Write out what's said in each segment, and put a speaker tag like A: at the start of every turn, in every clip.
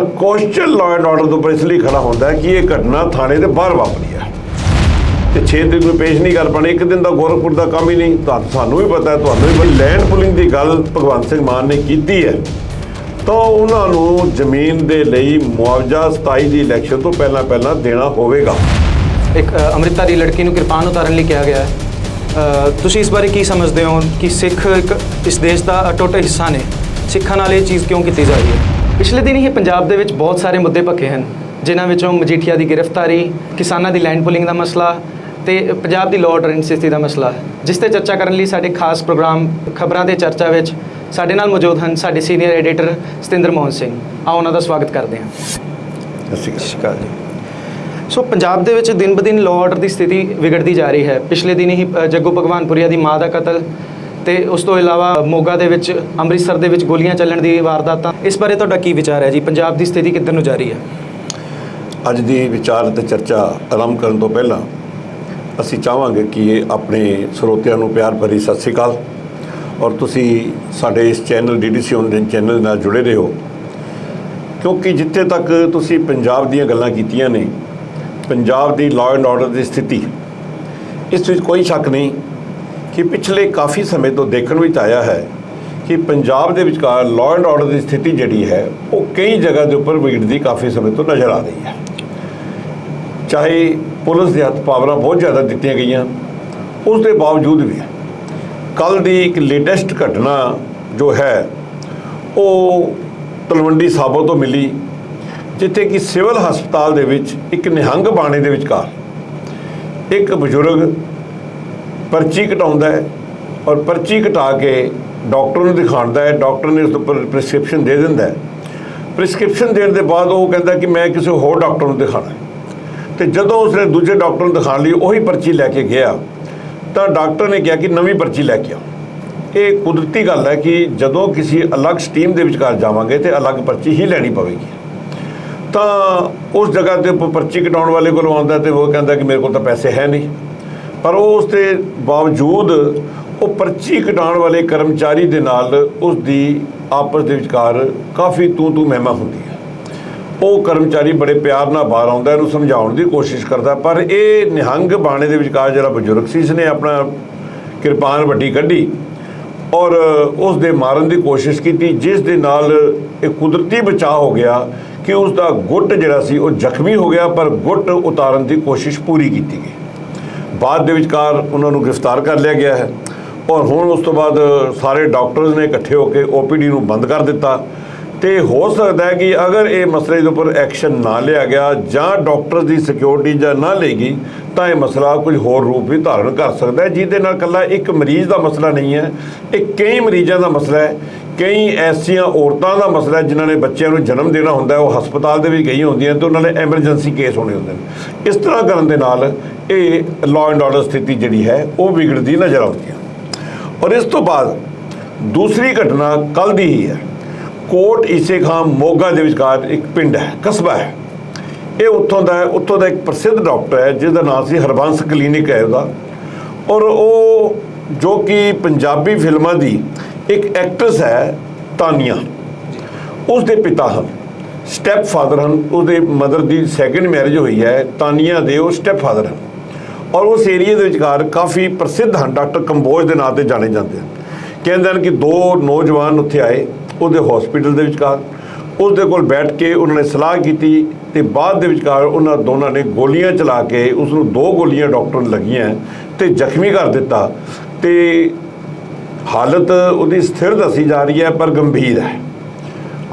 A: ਪਰ question law and order ਦੇ ਉੱਪਰ ਇਸ ਲਈ ਖੜਾ ਹੁੰਦਾ ਕਿ ਇਹ ਘਟਨਾ ਥਾਣੇ ਦੇ ਬਾਹਰ ਵਾਪਰੀ ਹੈ। ਤੇ 6 ਦਿਨ ਕੋਈ ਪੇਸ਼ ਨਹੀਂ ਕਰ ਪਾਣੇ ਇੱਕ ਦਿਨ ਦਾ ਗੋਰਖਪੁਰ ਦਾ ਕੰਮ ਹੀ ਨਹੀਂ। ਤਾਂ ਸਾਨੂੰ ਵੀ ਪਤਾ ਹੈ ਤੁਹਾਨੂੰ ਵੀ ਲੈਂਡ ਪੁਲਿੰਗ ਦੀ ਗੱਲ ਭਗਵੰਤ ਸਿੰਘ ਮਾਨ ਨੇ ਕੀਤੀ ਹੈ। ਤਾਂ ਉਹਨਾਂ ਨੂੰ ਜ਼ਮੀਨ ਦੇ ਲਈ ਮੁਆਵਜ਼ਾ 27 ਦੀ ਇਲੈਕਸ਼ਨ ਤੋਂ ਪਹਿਲਾਂ ਪਹਿਲਾਂ ਦੇਣਾ ਹੋਵੇਗਾ।
B: ਇੱਕ ਅ, ਅੰਮ੍ਰਿਤਧਾਰੀ ਲੜਕੀ ਨੂੰ ਕਿਰਪਾਨ ਉਤਾਰਨ ਲਈ ਕਿਹਾ ਗਿਆ ਹੈ। ਤੁਸੀਂ ਇਸ ਬਾਰੇ ਕੀ ਸਮਝਦੇ ਹੋ ਕਿ ਸਿੱਖ ਇੱਕ ਇਸ ਦੇਸ਼ ਦਾ ਅਟੁੱਟ ਹਿੱਸਾ ਨੇ? ਸਿੱਖਾਂ ਨਾਲ ਇਹ ਚੀਜ਼ ਕਿਉਂ ਕੀਤੀ ਜਾ ਰਹੀ ਹੈ? ਪਿਛਲੇ ਦਿਨ ਹੀ ਪੰਜਾਬ ਦੇ ਵਿੱਚ ਬਹੁਤ ਸਾਰੇ ਮੁੱਦੇ ਪੱਕੇ ਹਨ ਜਿਨ੍ਹਾਂ ਵਿੱਚੋਂ ਮਜੀਠੀਆ ਦੀ ਗ੍ਰਿਫਤਾਰੀ ਕਿਸਾਨਾਂ ਦੀ ਲੈਂਡ ਪੁਲਿੰਗ ਦਾ ਮਸਲਾ ਤੇ ਪੰਜਾਬ ਦੀ ਲਾਅ ਆਰਡਰ ਸਥਿਤੀ ਦਾ ਮਸਲਾ ਜਿਸ ਤੇ ਚਰਚਾ ਕਰਨ ਲਈ ਸਾਡੇ ਖਾਸ ਪ੍ਰੋਗਰਾਮ ਖਬਰਾਂ ਦੇ ਚਰਚਾ ਵਿੱਚ ਸਾਡੇ ਨਾਲ ਮੌਜੂਦ ਹਨ ਸਾਡੇ ਸੀਨੀਅਰ ਐਡੀਟਰ ਸਤਿੰਦਰ ਮੋਹਨ ਸਿੰਘ। ਆਓ ਉਹਨਾਂ ਦਾ ਸਵਾਗਤ ਕਰਦੇ ਹਾਂ।
A: ਸਤਿ ਸ਼੍ਰੀ ਅਕਾਲ।
B: ਸੋ ਪੰਜਾਬ ਦੇ ਵਿੱਚ ਦਿਨ ਬਦਿਨ ਲਾਅ ਆਰਡਰ ਦੀ ਸਥਿਤੀ ਵਿਗੜਦੀ ਜਾ ਰਹੀ ਹੈ। ਪਿਛਲੇ ਦਿਨ ਹੀ ਜੱਗੂ ਭਗਵਾਨਪੁਰੀਆ ਦੀ ਮਾਂ ਦਾ ਕਤਲ ਤੇ ਉਸ ਤੋਂ ਇਲਾਵਾ ਮੋਗਾ ਦੇ ਵਿੱਚ, ਅੰਮ੍ਰਿਤਸਰ ਦੇ ਵਿੱਚ ਗੋਲੀਆਂ ਚੱਲਣ ਦੀ ਵਾਰਦਾਤਾਂ, ਇਸ ਬਾਰੇ ਤੁਹਾਡਾ ਕੀ ਵਿਚਾਰ ਹੈ ਜੀ? ਪੰਜਾਬ ਦੀ ਸਥਿਤੀ ਕਿੱਧਰ ਨੂੰ ਜਾ ਰਹੀ ਹੈ?
A: ਅੱਜ ਦੀ ਵਿਚਾਰ ਅਤੇ ਚਰਚਾ ਆਰੰਭ ਕਰਨ ਤੋਂ ਪਹਿਲਾਂ ਅਸੀਂ ਚਾਹਾਂਗੇ ਕਿ ਇਹ ਆਪਣੇ ਸਰੋਤਿਆਂ ਨੂੰ ਪਿਆਰ ਭਰੀ ਸਤਿ ਸ੍ਰੀ ਅਕਾਲ। ਔਰ ਤੁਸੀਂ ਸਾਡੇ ਇਸ ਚੈਨਲ ਡੀਡੀਸੀ ਔਨਲਾਈਨ ਚੈਨਲ ਨਾਲ ਜੁੜੇ ਰਹੋ। ਕਿਉਂਕਿ ਜਿੱਥੇ ਤੱਕ ਤੁਸੀਂ ਪੰਜਾਬ ਦੀਆਂ ਗੱਲਾਂ ਕੀਤੀਆਂ ਨੇ, ਪੰਜਾਬ ਦੀ ਲਾਅ ਐਂਡ ਆਰਡਰ ਦੀ ਸਥਿਤੀ, ਇਸ ਵਿੱਚ ਕੋਈ ਸ਼ੱਕ ਨਹੀਂ ਕਿ ਪਿਛਲੇ ਕਾਫੀ ਸਮੇਂ ਤੋਂ ਦੇਖਣ ਵਿੱਚ ਆਇਆ ਹੈ ਕਿ ਪੰਜਾਬ ਦੇ ਵਿਚਕਾਰ ਲਾਅ ਐਂਡ ਆਰਡਰ ਦੀ ਸਥਿਤੀ ਜਿਹੜੀ ਹੈ, ਉਹ ਕਈ ਜਗ੍ਹਾ ਦੇ ਉੱਪਰ ਵਿਗੜਦੀ ਕਾਫੀ ਸਮੇਂ ਤੋਂ ਨਜ਼ਰ ਆ ਰਹੀ ਹੈ। ਚਾਹੇ ਪੁਲਿਸ ਦੇ ਹੱਥ ਪਾਵਰਾਂ ਬਹੁਤ ਜ਼ਿਆਦਾ ਦਿੱਤੀਆਂ ਗਈਆਂ, ਉਸ ਦੇ ਬਾਵਜੂਦ ਵੀ ਕੱਲ ਦੀ ਇੱਕ ਲੇਟੈਸਟ ਘਟਨਾ ਜੋ ਹੈ, ਉਹ ਤਲਵੰਡੀ ਸਾਬੋ ਤੋਂ ਮਿਲੀ, ਜਿੱਥੇ ਕਿ ਸਿਵਲ ਹਸਪਤਾਲ ਦੇ ਵਿੱਚ ਇੱਕ ਨਿਹੰਗ ਬਾਣੇ ਦੇ ਵਿਚਕਾਰ ਇੱਕ ਬਜ਼ੁਰਗ ਪਰਚੀ ਕਟਾਉਂਦਾ ਹੈ ਔਰ ਪਰਚੀ ਕਟਾ ਕੇ ਡਾਕਟਰ ਨੂੰ ਦਿਖਾਉਂਦਾ ਹੈ, ਡਾਕਟਰ ਨੇ ਉਸ ਉੱਪਰ ਪ੍ਰਿਸਕ੍ਰਿਪਸ਼ਨ ਦੇ ਦਿੰਦਾ ਹੈ। ਪ੍ਰਿਸਕ੍ਰਿਪਸ਼ਨ ਦੇਣ ਦੇ ਬਾਅਦ ਉਹ ਕਹਿੰਦਾ ਕਿ ਮੈਂ ਕਿਸੇ ਹੋਰ ਡਾਕਟਰ ਨੂੰ ਦਿਖਾਣਾ ਹੈ। ਤੇ ਜਦੋਂ ਉਸਨੇ ਦੂਜੇ ਡਾਕਟਰ ਨੂੰ ਦਿਖਾਉਣ ਲਈ ਉਹੀ ਪਰਚੀ ਲੈ ਕੇ ਗਿਆ, ਤਾਂ ਡਾਕਟਰ ਨੇ ਕਿਹਾ ਕਿ ਨਵੀਂ ਪਰਚੀ ਲੈ ਕੇ ਆਓ। ਇਹ ਕੁਦਰਤੀ ਗੱਲ ਹੈ ਕਿ ਜਦੋਂ ਕਿਸੇ ਅਲੱਗ ਸਟੀਮ ਦੇ ਵਿਚਕਾਰ ਜਾਵਾਂਗੇ ਤੇ ਅਲੱਗ ਪਰਚੀ ਹੀ ਲੈਣੀ ਪਵੇਗੀ। ਤਾਂ ਉਸ ਜਗ੍ਹਾ ਤੇ ਉੱਪਰ ਪਰਚੀ ਕਟਾਉਣ ਵਾਲੇ ਕੋਲ ਆਉਂਦਾ ਤੇ ਉਹ ਕਹਿੰਦਾ ਕਿ ਮੇਰੇ ਕੋਲ ਤਾਂ ਪੈਸੇ ਹੈ ਨਹੀਂ। ਪਰ ਉਹ ਉਸ ਦੇ ਬਾਵਜੂਦ ਉਹ ਪਰਚੀ ਕਟਾਉਣ ਵਾਲੇ ਕਰਮਚਾਰੀ ਦੇ ਨਾਲ ਉਸ ਦੀ ਆਪਸ ਦੇ ਵਿਚਕਾਰ ਕਾਫੀ ਤੂੰ ਤੂੰ ਮਹਿਮਾ ਹੁੰਦੀ ਹੈ। ਉਹ ਕਰਮਚਾਰੀ ਬੜੇ ਪਿਆਰ ਨਾਲ ਬਾਹਰ ਆਉਂਦਾ, ਇਹਨੂੰ ਸਮਝਾਉਣ ਦੀ ਕੋਸ਼ਿਸ਼ ਕਰਦਾ, ਪਰ ਇਹ ਨਿਹੰਗ ਬਾਣੇ ਦੇ ਵਿਚਕਾਰ ਜਿਹੜਾ ਬਜ਼ੁਰਗ ਸੀ, ਇਸਨੇ ਆਪਣਾ ਕਿਰਪਾਨ ਵੱਡੀ ਕੱਢੀ ਔਰ ਉਸ ਦੇ ਮਾਰਨ ਦੀ ਕੋਸ਼ਿਸ਼ ਕੀਤੀ, ਜਿਸ ਦੇ ਨਾਲ ਇਹ ਕੁਦਰਤੀ ਬਚਾਅ ਹੋ ਗਿਆ ਕਿ ਉਸ ਦਾ ਗੁੱਟ ਜਿਹੜਾ ਸੀ, ਉਹ ਜ਼ਖਮੀ ਹੋ ਗਿਆ, ਪਰ ਗੁੱਟ ਉਤਾਰਨ ਦੀ ਕੋਸ਼ਿਸ਼ ਪੂਰੀ ਕੀਤੀ ਗਈ। ਬਾਅਦ ਦੇ ਵਿਚਕਾਰ ਉਹਨਾਂ ਨੂੰ ਗ੍ਰਿਫਤਾਰ ਕਰ ਲਿਆ ਗਿਆ ਹੈ। ਔਰ ਹੁਣ ਉਸ ਤੋਂ ਬਾਅਦ ਸਾਰੇ ਡਾਕਟਰਸ ਨੇ ਇਕੱਠੇ ਹੋ ਕੇ ਓਪੀਡੀ ਨੂੰ ਬੰਦ ਕਰ ਦਿੱਤਾ। ਤੇ ਹੋ ਸਕਦਾ ਹੈ ਕਿ ਅਗਰ ਇਹ ਮਸਲੇ ਦੇ ਉੱਪਰ ਐਕਸ਼ਨ ਨਾ ਲਿਆ ਗਿਆ ਜਾਂ ਡਾਕਟਰਸ ਦੀ ਸਿਕਿਉਰਿਟੀ ਜਾਂ ਨਾ ਲੇਗੀ ਤਾਂ ਇਹ ਮਸਲਾ ਕੁਝ ਹੋਰ ਰੂਪ ਵੀ ਧਾਰਨ ਕਰ ਸਕਦਾ ਹੈ, ਜਿਹਦੇ ਨਾਲ ਕੱਲਾ ਇੱਕ ਮਰੀਜ਼ ਦਾ ਮਸਲਾ ਨਹੀਂ ਹੈ, ਇਹ ਕਈ ਮਰੀਜ਼ਾਂ ਦਾ ਮਸਲਾ ਹੈ, ਕਈ ਐਸੀਆਂ ਔਰਤਾਂ ਦਾ ਮਸਲਾ ਜਿਨ੍ਹਾਂ ਨੇ ਬੱਚਿਆਂ ਨੂੰ ਜਨਮ ਦੇਣਾ ਹੁੰਦਾ ਉਹ ਹਸਪਤਾਲ ਦੇ ਵਿੱਚ ਗਈਆਂ ਹੁੰਦੀਆਂ ਤੇ ਉਹਨਾਂ ਨੇ ਐਮਰਜੈਂਸੀ ਕੇਸ ਹੋਣੇ ਹੁੰਦੇ ਨੇ। ਇਸ ਤਰ੍ਹਾਂ ਕਰਨ ਦੇ ਨਾਲ ਇਹ ਲਾਅ ਐਂਡ ਆਰਡਰ ਸਥਿਤੀ ਜਿਹੜੀ ਹੈ, ਉਹ ਵਿਗੜਦੀ ਨਜ਼ਰ ਆਉਂਦੀ ਹੈ ਔਰ ਇਸ ਤੋਂ ਬਾਅਦ ਦੂਸਰੀ ਘਟਨਾ ਕੱਲ ਦੀ ਹੀ ਹੈ। ਕੋਟ ਈਸੇ ਖਾਂ ਮੋਗਾ ਦੇ ਵਿਚਕਾਰ ਇੱਕ ਪਿੰਡ ਹੈ, ਕਸਬਾ ਹੈ। ਇਹ ਉੱਥੋਂ ਦਾ ਉੱਥੋਂ ਦਾ ਇੱਕ ਪ੍ਰਸਿੱਧ ਡਾਕਟਰ ਹੈ ਜਿਸ ਦਾ ਨਾਮ ਸੀ ਹਰਬੰਸ ਕਲੀਨਿਕ ਹੈ ਉਹਦਾ। ਔਰ ਉਹ ਜੋ ਕਿ ਪੰਜਾਬੀ ਫਿਲਮਾਂ ਦੀ ਇੱਕ ਐਕਟਰਸ ਹੈ, ਤਾਨੀਆ। ਉਸ ਦੇ ਪਿਤਾ ਹਨ ਸਟੈਪ ਫਾਦਰ ਹਨ। ਉਹਦੇ ਮਦਰ ਦੀ ਸੈਕੰਡ ਮੈਰਿਜ ਹੋਈ ਹੈ, ਤਾਨੀਆ ਦੇ ਉਹ ਸਟੈਪ ਫਾਦਰ ਹਨ। ਔਰ ਉਸ ਏਰੀਆ ਦੇ ਵਿਚਕਾਰ ਕਾਫੀ ਪ੍ਰਸਿੱਧ ਹਨ, ਡਾਕਟਰ ਕੰਬੋਜ ਦੇ ਨਾਂ ਤੇ ਜਾਣੇ ਜਾਂਦੇ ਹਨ। ਕਹਿੰਦੇ ਹਨ ਕਿ ਦੋ ਨੌਜਵਾਨ ਉੱਥੇ ਆਏ, ਉਹਦੇ ਹਸਪੀਟਲ ਦੇ ਵਿਚਕਾਰ ਉਸ ਦੇ ਕੋਲ ਬੈਠ ਕੇ ਉਹਨਾਂ ਨੇ ਸਲਾਹ ਕੀਤੀ ਤੇ ਬਾਅਦ ਦੇ ਵਿਚਕਾਰ ਉਹਨਾਂ ਦੋਨਾਂ ਨੇ ਗੋਲੀਆਂ ਚਲਾ ਕੇ ਉਸ ਨੂੰ ਦੋ ਗੋਲੀਆਂ ਡਾਕਟਰ ਨੂੰ ਲੱਗੀਆਂ ਤੇ ਜ਼ਖਮੀ ਕਰ ਦਿੱਤਾ ਤੇ ਹਾਲਤ ਉਹਦੀ ਸਥਿਰ ਦੱਸੀ ਜਾ ਰਹੀ ਹੈ ਪਰ ਗੰਭੀਰ ਹੈ।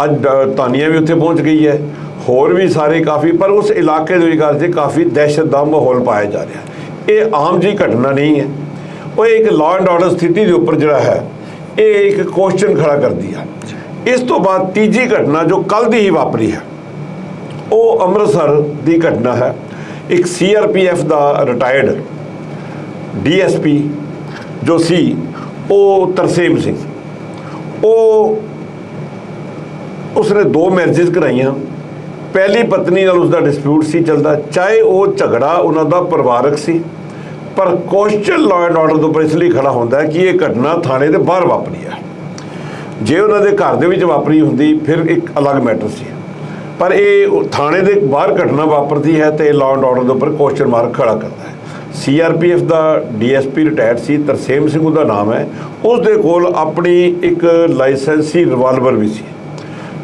A: ਅੱਜ ਡ- ਤਾਨੀਆ ਵੀ ਉੱਥੇ ਪਹੁੰਚ ਗਈ ਹੈ, ਹੋਰ ਵੀ ਸਾਰੇ ਕਾਫੀ, ਪਰ ਉਸ ਇਲਾਕੇ ਦੇ ਵਿਚਕਾਰ 'ਚ ਕਾਫੀ ਦਹਿਸ਼ਤ ਦਾ ਮਾਹੌਲ ਪਾਇਆ ਜਾ ਰਿਹਾ ਹੈ। ਇਹ ਆਮ ਜੀ ਘਟਨਾ ਨਹੀਂ ਹੈ। ਉਹ ਇੱਕ ਲਾਅ ਐਂਡ ਆਰਡਰ ਸਥਿਤੀ ਦੇ ਉੱਪਰ ਜਿਹੜਾ ਹੈ, ਇਹ ਇੱਕ ਕੁਐਸਚਨ ਖੜਾ ਕਰਦੀ ਹੈ ਇਸ ਤੋਂ ਬਾਅਦ ਤੀਜੀ ਘਟਨਾ ਜੋ ਕੱਲ ਦੀ ਹੀ ਵਾਪਰੀ ਹੈ, ਉਹ ਅੰਮ੍ਰਿਤਸਰ ਦੀ ਘਟਨਾ ਹੈ। ਇੱਕ ਸੀਆਰਪੀਐਫ ਦਾ ਰਿਟਾਇਰਡ ਡੀਐਸਪੀ ਜੋ ਸੀ, ਉਹ ਤਰਸੇਮ ਸਿੰਘ। ਉਹ, ਉਸਨੇ ਦੋ ਮੈਰਿਜਸ ਕਰਾਈਆਂ। ਪਹਿਲੀ ਪਤਨੀ ਨਾਲ ਉਸਦਾ ਡਿਸਪਿਊਟ ਸੀ ਚੱਲਦਾ, ਚਾਹੇ ਉਹ ਝਗੜਾ ਉਹਨਾਂ ਦਾ ਪਰਿਵਾਰਕ ਸੀ, ਪਰ ਕੁਐਸਚਨ ਲਾਅ ਐਂਡ ਆਰਡਰ ਦੇ ਉੱਪਰ ਇਸ ਲਈ ਖੜਾ ਹੁੰਦਾ ਕਿ ਇਹ ਘਟਨਾ ਥਾਣੇ ਦੇ ਬਾਹਰ ਵਾਪਰੀ ਹੈ। ਜੇ ਉਹਨਾਂ ਦੇ ਘਰ ਦੇ ਵਿੱਚ ਵਾਪਰੀ ਹੁੰਦੀ, ਫਿਰ ਇੱਕ ਅਲੱਗ ਮੈਟਰ ਸੀ। ਪਰ ਇਹ ਥਾਣੇ ਦੇ ਬਾਹਰ ਘਟਨਾ ਵਾਪਰਦੀ ਹੈ ਤੇ ਲਾਅ ਐਂਡ ਆਰਡਰ ਦੇ ਉੱਪਰ ਕੁਐਸਚਨ ਮਾਰਕ ਖੜਾ ਕਰਦਾ ਹੈ। ਸੀਆਰਪੀਐਫ ਦਾ ਡੀਐਸਪੀ ਰਿਟਾਇਰਡ ਸੀ, ਤਰਸੇਮ ਸਿੰਘ ਉਹਦਾ ਨਾਮ ਹੈ। ਉਸ ਦੇ ਕੋਲ ਆਪਣੀ ਇੱਕ ਲਾਇਸੈਂਸੀ ਰਿਵਾਲਵਰ ਵੀ ਸੀ।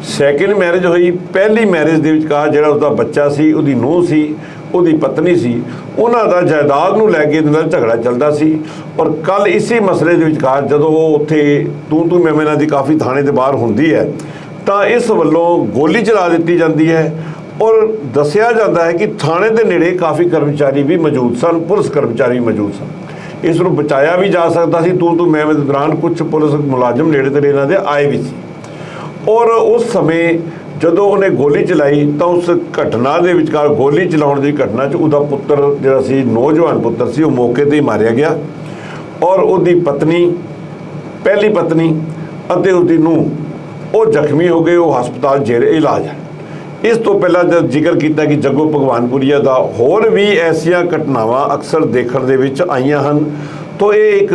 A: ਸੈਕਿੰਡ ਮੈਰਿਜ ਹੋਈ, ਪਹਿਲੀ ਮੈਰਿਜ ਦੇ ਵਿਚਕਾਰ ਜਿਹੜਾ ਉਸਦਾ ਬੱਚਾ ਸੀ, ਉਹਦੀ ਨੂੰਹ ਸੀ, ਉਹਦੀ ਪਤਨੀ ਸੀ, ਉਹਨਾਂ ਦਾ ਜਾਇਦਾਦ ਨੂੰ ਲੈ ਕੇ ਇਹਦੇ ਨਾਲ ਝਗੜਾ ਚੱਲਦਾ ਸੀ। ਔਰ ਕੱਲ ਇਸੇ ਮਸਲੇ ਦੇ ਵਿਚਕਾਰ ਜਦੋਂ ਉਹ ਉੱਥੇ ਤੂੰ ਤੂੰ ਮੈਂ ਮੈਂ ਦੀ ਕਾਫੀ ਥਾਣੇ ਦੇ ਬਾਹਰ ਹੁੰਦੀ ਹੈ, ਤਾਂ ਇਸ ਵੱਲੋਂ ਗੋਲੀ ਚਲਾ ਦਿੱਤੀ ਜਾਂਦੀ ਹੈ। ਔਰ ਦੱਸਿਆ ਜਾਂਦਾ ਹੈ ਕਿ ਥਾਣੇ ਦੇ ਨੇੜੇ ਕਾਫੀ ਕਰਮਚਾਰੀ ਵੀ ਮੌਜੂਦ ਸਨ, ਪੁਲਿਸ ਕਰਮਚਾਰੀ ਵੀ ਮੌਜੂਦ ਸਨ। ਇਸ ਨੂੰ ਬਚਾਇਆ ਵੀ ਜਾ ਸਕਦਾ ਸੀ ਤੂੰ ਤੂੰ ਮੈਂ ਮੈਂ ਦੇ ਦੌਰਾਨ ਕੁਝ ਪੁਲਿਸ ਮੁਲਾਜ਼ਮ ਨੇੜੇ ਤੇੜੇ ਇਹਨਾਂ ਦੇ ਆਏ ਵੀ ਸੀ। ਔਰ ਉਸ ਸਮੇਂ ਜਦੋਂ ਉਹਨੇ ਗੋਲੀ ਚਲਾਈ ਤਾਂ ਉਸ ਘਟਨਾ ਦੇ ਵਿਚਕਾਰ ਗੋਲੀ ਚਲਾਉਣ ਦੀ ਘਟਨਾ 'ਚ ਉਹਦਾ ਪੁੱਤਰ ਜਿਹੜਾ ਸੀ, ਨੌਜਵਾਨ ਪੁੱਤਰ ਸੀ, ਉਹ ਮੌਕੇ ਤੇ ਹੀ ਮਾਰਿਆ ਗਿਆ। ਔਰ ਉਹਦੀ ਪਤਨੀ, ਪਹਿਲੀ ਪਤਨੀ ਅਤੇ ਉਹਦੀ ਨੂੰਹ, ਉਹ ਜ਼ਖਮੀ ਹੋ ਗਏ, ਉਹ ਹਸਪਤਾਲ ਜੇਰੇ ਇਲਾਜ ਹੈ। ਇਸ ਤੋਂ ਪਹਿਲਾਂ ਜਦ ਜ਼ਿਕਰ ਕੀਤਾ ਕਿ ਜੱਗੋ ਭਗਵਾਨਪੁਰੀਆ ਦਾ ਹੋਰ ਵੀ ਐਸੀਆਂ ਘਟਨਾਵਾਂ ਅਕਸਰ ਦੇਖਣ ਦੇ ਵਿੱਚ ਆਈਆਂ ਹਨ, ਤੋਂ ਇਹ ਇੱਕ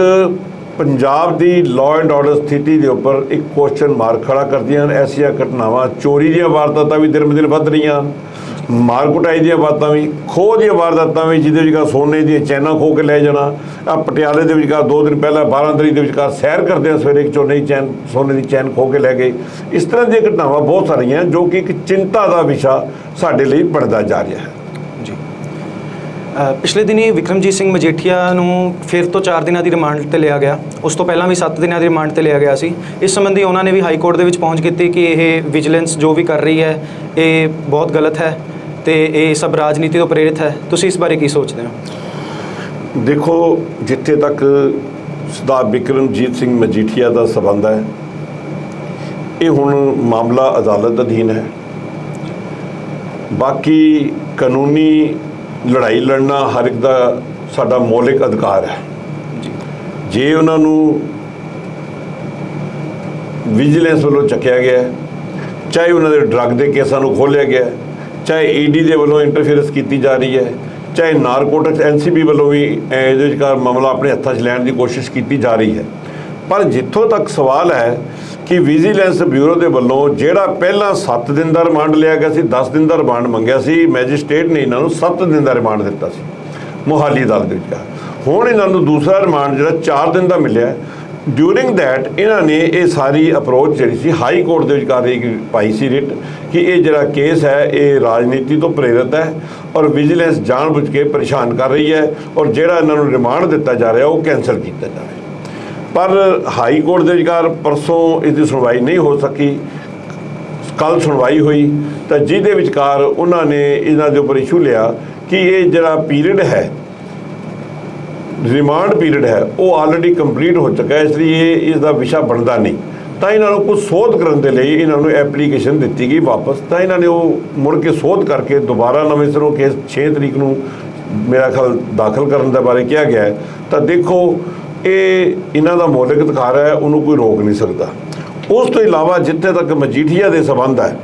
A: ਪੰਜਾਬ ਦੀ ਲਾਅ ਐਂਡ ਆਰਡਰ ਸਥਿਤੀ ਦੇ ਉੱਪਰ ਇੱਕ ਕੁਐਸਚਨ ਮਾਰਕ ਖੜਾ ਕਰਦੀਆਂ ਹਨ। ਐਸੀਆਂ ਘਟਨਾਵਾਂ, ਚੋਰੀ ਦੀਆਂ ਵਾਰਦਾਤਾਂ ਵੀ ਦਿਨ ਬ ਦਿਨ ਵੱਧ ਰਹੀਆਂ ਹਨ। ਮਾਰ ਕੁਟਾਈ ਦੀਆਂ ਵਾਰਦਾਤਾਂ ਵੀ, ਖੋਹ ਦੀਆਂ ਵਾਰਦਾਤਾਂ ਵੀ, ਜਿਹਦੇ ਵਿਚਕਾਰ ਸੋਨੇ ਦੀਆਂ ਚੈਨਾਂ ਖੋ ਕੇ ਲੈ ਜਾਣਾ ਆ ਪਟਿਆਲੇ ਦੇ ਵਿਚਕਾਰ ਦੋ ਦਿਨ ਪਹਿਲਾਂ 12 ਤਰੀਕ ਦੇ ਵਿਚਕਾਰ ਸੈਰ ਕਰਦੇ ਆ ਸਵੇਰੇ ਇੱਕ ਚੋਨੇ ਦੀ ਚੈਨ, ਸੋਨੇ ਦੀ ਚੈਨ ਖੋ ਕੇ ਲੈ ਗਏ। ਇਸ ਤਰ੍ਹਾਂ ਦੀਆਂ ਘਟਨਾਵਾਂ ਬਹੁਤ ਸਾਰੀਆਂ ਜੋ ਕਿ ਇੱਕ ਚਿੰਤਾ ਦਾ ਵਿਸ਼ਾ ਸਾਡੇ ਲਈ ਬਣਦਾ ਜਾ ਰਿਹਾ ਹੈ।
B: ਪਿਛਲੇ ਦਿਨੀ ਵਿਕਰਮਜੀਤ ਸਿੰਘ ਮਜੀਠੀਆ ਨੂੰ ਫਿਰ ਤੋਂ 4 ਦਿਨਾਂ ਦੀ ਰਿਮਾਂਡ ਤੇ ਲਿਆ ਗਿਆ। ਉਸ ਤੋਂ ਪਹਿਲਾਂ ਵੀ 7 ਦਿਨਾਂ ਦੀ ਰਿਮਾਂਡ ਤੇ ਲਿਆ ਗਿਆ ਸੀ। ਇਸ ਸੰਬੰਧੀ ਉਹਨਾਂ ਨੇ ਵੀ ਹਾਈ ਕੋਰਟ ਦੇ ਵਿੱਚ ਪਹੁੰਚ ਕੀਤੀ ਕਿ ਇਹ ਵਿਜੀਲੈਂਸ ਜੋ ਵੀ ਕਰ ਰਹੀ ਹੈ, ਇਹ ਬਹੁਤ ਗਲਤ ਹੈ ਤੇ ਇਹ ਸਭ ਰਾਜਨੀਤੀ ਤੋਂ ਪ੍ਰੇਰਿਤ ਹੈ। ਤੁਸੀਂ ਇਸ ਬਾਰੇ ਕੀ ਸੋਚਦੇ ਹੋ?
A: ਦੇਖੋ, ਜਿੱਥੇ ਤੱਕ ਸਰਦਾਰ ਬਿਕਰਮਜੀਤ ਸਿੰਘ ਮਜੀਠੀਆ ਦਾ ਸਬੰਧ ਹੈ, ਇਹ ਹੁਣ ਮਾਮਲਾ ਅਦਾਲਤ ਅਧੀਨ ਹੈ। ਬਾਕੀ ਕਾਨੂੰਨੀ ਲੜਾਈ ਲੜਨਾ ਹਰ ਇੱਕ ਦਾ ਸਾਡਾ ਮੌਲਿਕ ਅਧਿਕਾਰ ਹੈ। ਜੇ। ਉਹਨਾਂ ਨੂੰ ਵਿਜੀਲੈਂਸ ਵੱਲੋਂ ਚੱਕਿਆ ਗਿਆ ਚਾਹੇ ਉਹਨਾਂ ਦੇ ਡਰੱਗ ਦੇ ਕੇਸਾਂ ਨੂੰ ਖੋਲ੍ਹਿਆ ਗਿਆ ਚਾਹੇ ਈਡੀ ਦੇ ਵੱਲੋਂ ਇੰਟਰਫੇਰੈਂਸ ਕੀਤੀ ਜਾ ਰਹੀ ਹੈ ਚਾਹੇ ਨਾਰਕੋਟਿਕਸ ਐਨਸੀਬੀ ਵੱਲੋਂ ਵੀ ਇਹਦੇ ਵਿਚਕਾਰ ਮਾਮਲਾ ਆਪਣੇ ਹੱਥਾਂ 'ਚ ਲੈਣ ਦੀ ਕੋਸ਼ਿਸ਼ ਕੀਤੀ ਜਾ ਰਹੀ ਹੈ। ਪਰ ਜਿੱਥੋਂ ਤੱਕ ਸਵਾਲ ਹੈ ਕਿ ਵਿਜੀਲੈਂਸ ਬਿਊਰੋ ਦੇ ਵੱਲੋਂ ਜਿਹੜਾ ਪਹਿਲਾਂ 7 ਦਿਨ ਦਾ ਰਿਮਾਂਡ ਲਿਆ ਗਿਆ ਸੀ 10 ਦਿਨ ਦਾ ਰਿਮਾਂਡ ਮੰਗਿਆ ਸੀ, ਮੈਜਿਸਟ੍ਰੇਟ ਨੇ ਇਹਨਾਂ ਨੂੰ 7 ਦਿਨ ਦਾ ਰਿਮਾਂਡ ਦਿੱਤਾ ਸੀ, ਮੋਹਾਲੀ ਅਦਾਲਤ ਦੇ ਵਿਚਕਾਰ ਹੁਣ ਇਹਨਾਂ ਨੂੰ ਦੂਸਰਾ ਰਿਮਾਂਡ ਜਿਹੜਾ 4 ਦਿਨ ਦਾ ਮਿਲਿਆ ਡਿਊਰਿੰਗ ਦੈਟ ਇਹਨਾਂ ਨੇ ਇਹ ਸਾਰੀ ਅਪਰੋਚ ਜਿਹੜੀ ਸੀ ਹਾਈ ਕੋਰਟ ਦੇ ਵਿਚਕਾਰ ਇੱਕ ਪਾਈ ਸੀ ਰਿਟ ਕਿ ਇਹ ਜਿਹੜਾ ਕੇਸ ਹੈ, ਇਹ ਰਾਜਨੀਤੀ ਤੋਂ ਪ੍ਰੇਰਿਤ ਹੈ ਔਰ ਵਿਜੀਲੈਂਸ ਜਾਣਬੁੱਝ ਕੇ ਪਰੇਸ਼ਾਨ ਕਰ ਰਹੀ ਹੈ ਔਰ ਜਿਹੜਾ ਇਹਨਾਂ ਨੂੰ ਰਿਮਾਂਡ ਦਿੱਤਾ ਜਾ ਰਿਹਾ, ਉਹ ਕੈਨਸਲ ਕੀਤਾ ਜਾ ਰਿਹਾ ਪਰ ਹਾਈ ਕੋਰਟ ਦੇ ਵਿਚਕਾਰ ਪਰਸੋਂ ਇਸ ਦੀ ਸੁਣਵਾਈ ਨਹੀਂ ਹੋ ਸਕੀ। ਕੱਲ ਸੁਣਵਾਈ ਹੋਈ ਤਾਂ ਜਿਹਦੇ ਵਿਚਕਾਰ ਉਹਨਾਂ ਨੇ ਇਹਨਾਂ ਦੇ ਉੱਪਰ ਇਸ਼ੂ ਲਿਆ ਕਿ ਇਹ ਜਿਹੜਾ ਪੀਰੀਅਡ ਹੈ, ਰਿਮਾਂਡ ਪੀਰੀਅਡ ਹੈ, ਉਹ ਆਲਰੇਡੀ ਕੰਪਲੀਟ ਹੋ ਚੁੱਕਾ ਹੈ, ਇਸ ਲਈ ਇਹ ਇਸ ਦਾ ਵਿਸ਼ਾ ਬਣਦਾ ਨਹੀਂ। ਤਾਂ ਇਹਨਾਂ ਨੂੰ ਕੁਝ ਸੋਧ ਕਰਨ ਦੇ ਲਈ ਇਹਨਾਂ ਨੂੰ ਐਪਲੀਕੇਸ਼ਨ ਦਿੱਤੀ ਗਈ ਵਾਪਸ। ਤਾਂ ਇਹਨਾਂ ਨੇ ਉਹ ਮੁੜ ਕੇ ਸੋਧ ਕਰਕੇ ਦੁਬਾਰਾ ਨਵੇਂ ਸਿਰੋਂ ਕੇਸ 6 ਤਰੀਕ ਨੂੰ ਮੇਰਾ ਖਿਆਲ ਦਾਖਲ ਕਰਨ ਦੇ ਬਾਰੇ ਕਿਹਾ ਗਿਆ ਤਾਂ ਦੇਖੋ ਇਹ ਇਹਨਾਂ ਦਾ ਮੌਲਿਕ ਅਧਿਕਾਰ ਹੈ, ਉਹਨੂੰ ਕੋਈ ਰੋਕ ਨਹੀਂ ਸਕਦਾ। ਉਸ ਤੋਂ ਇਲਾਵਾ ਜਿੱਥੇ ਤੱਕ ਮਜੀਠੀਆ ਦੇ ਸਬੰਧ ਹੈ,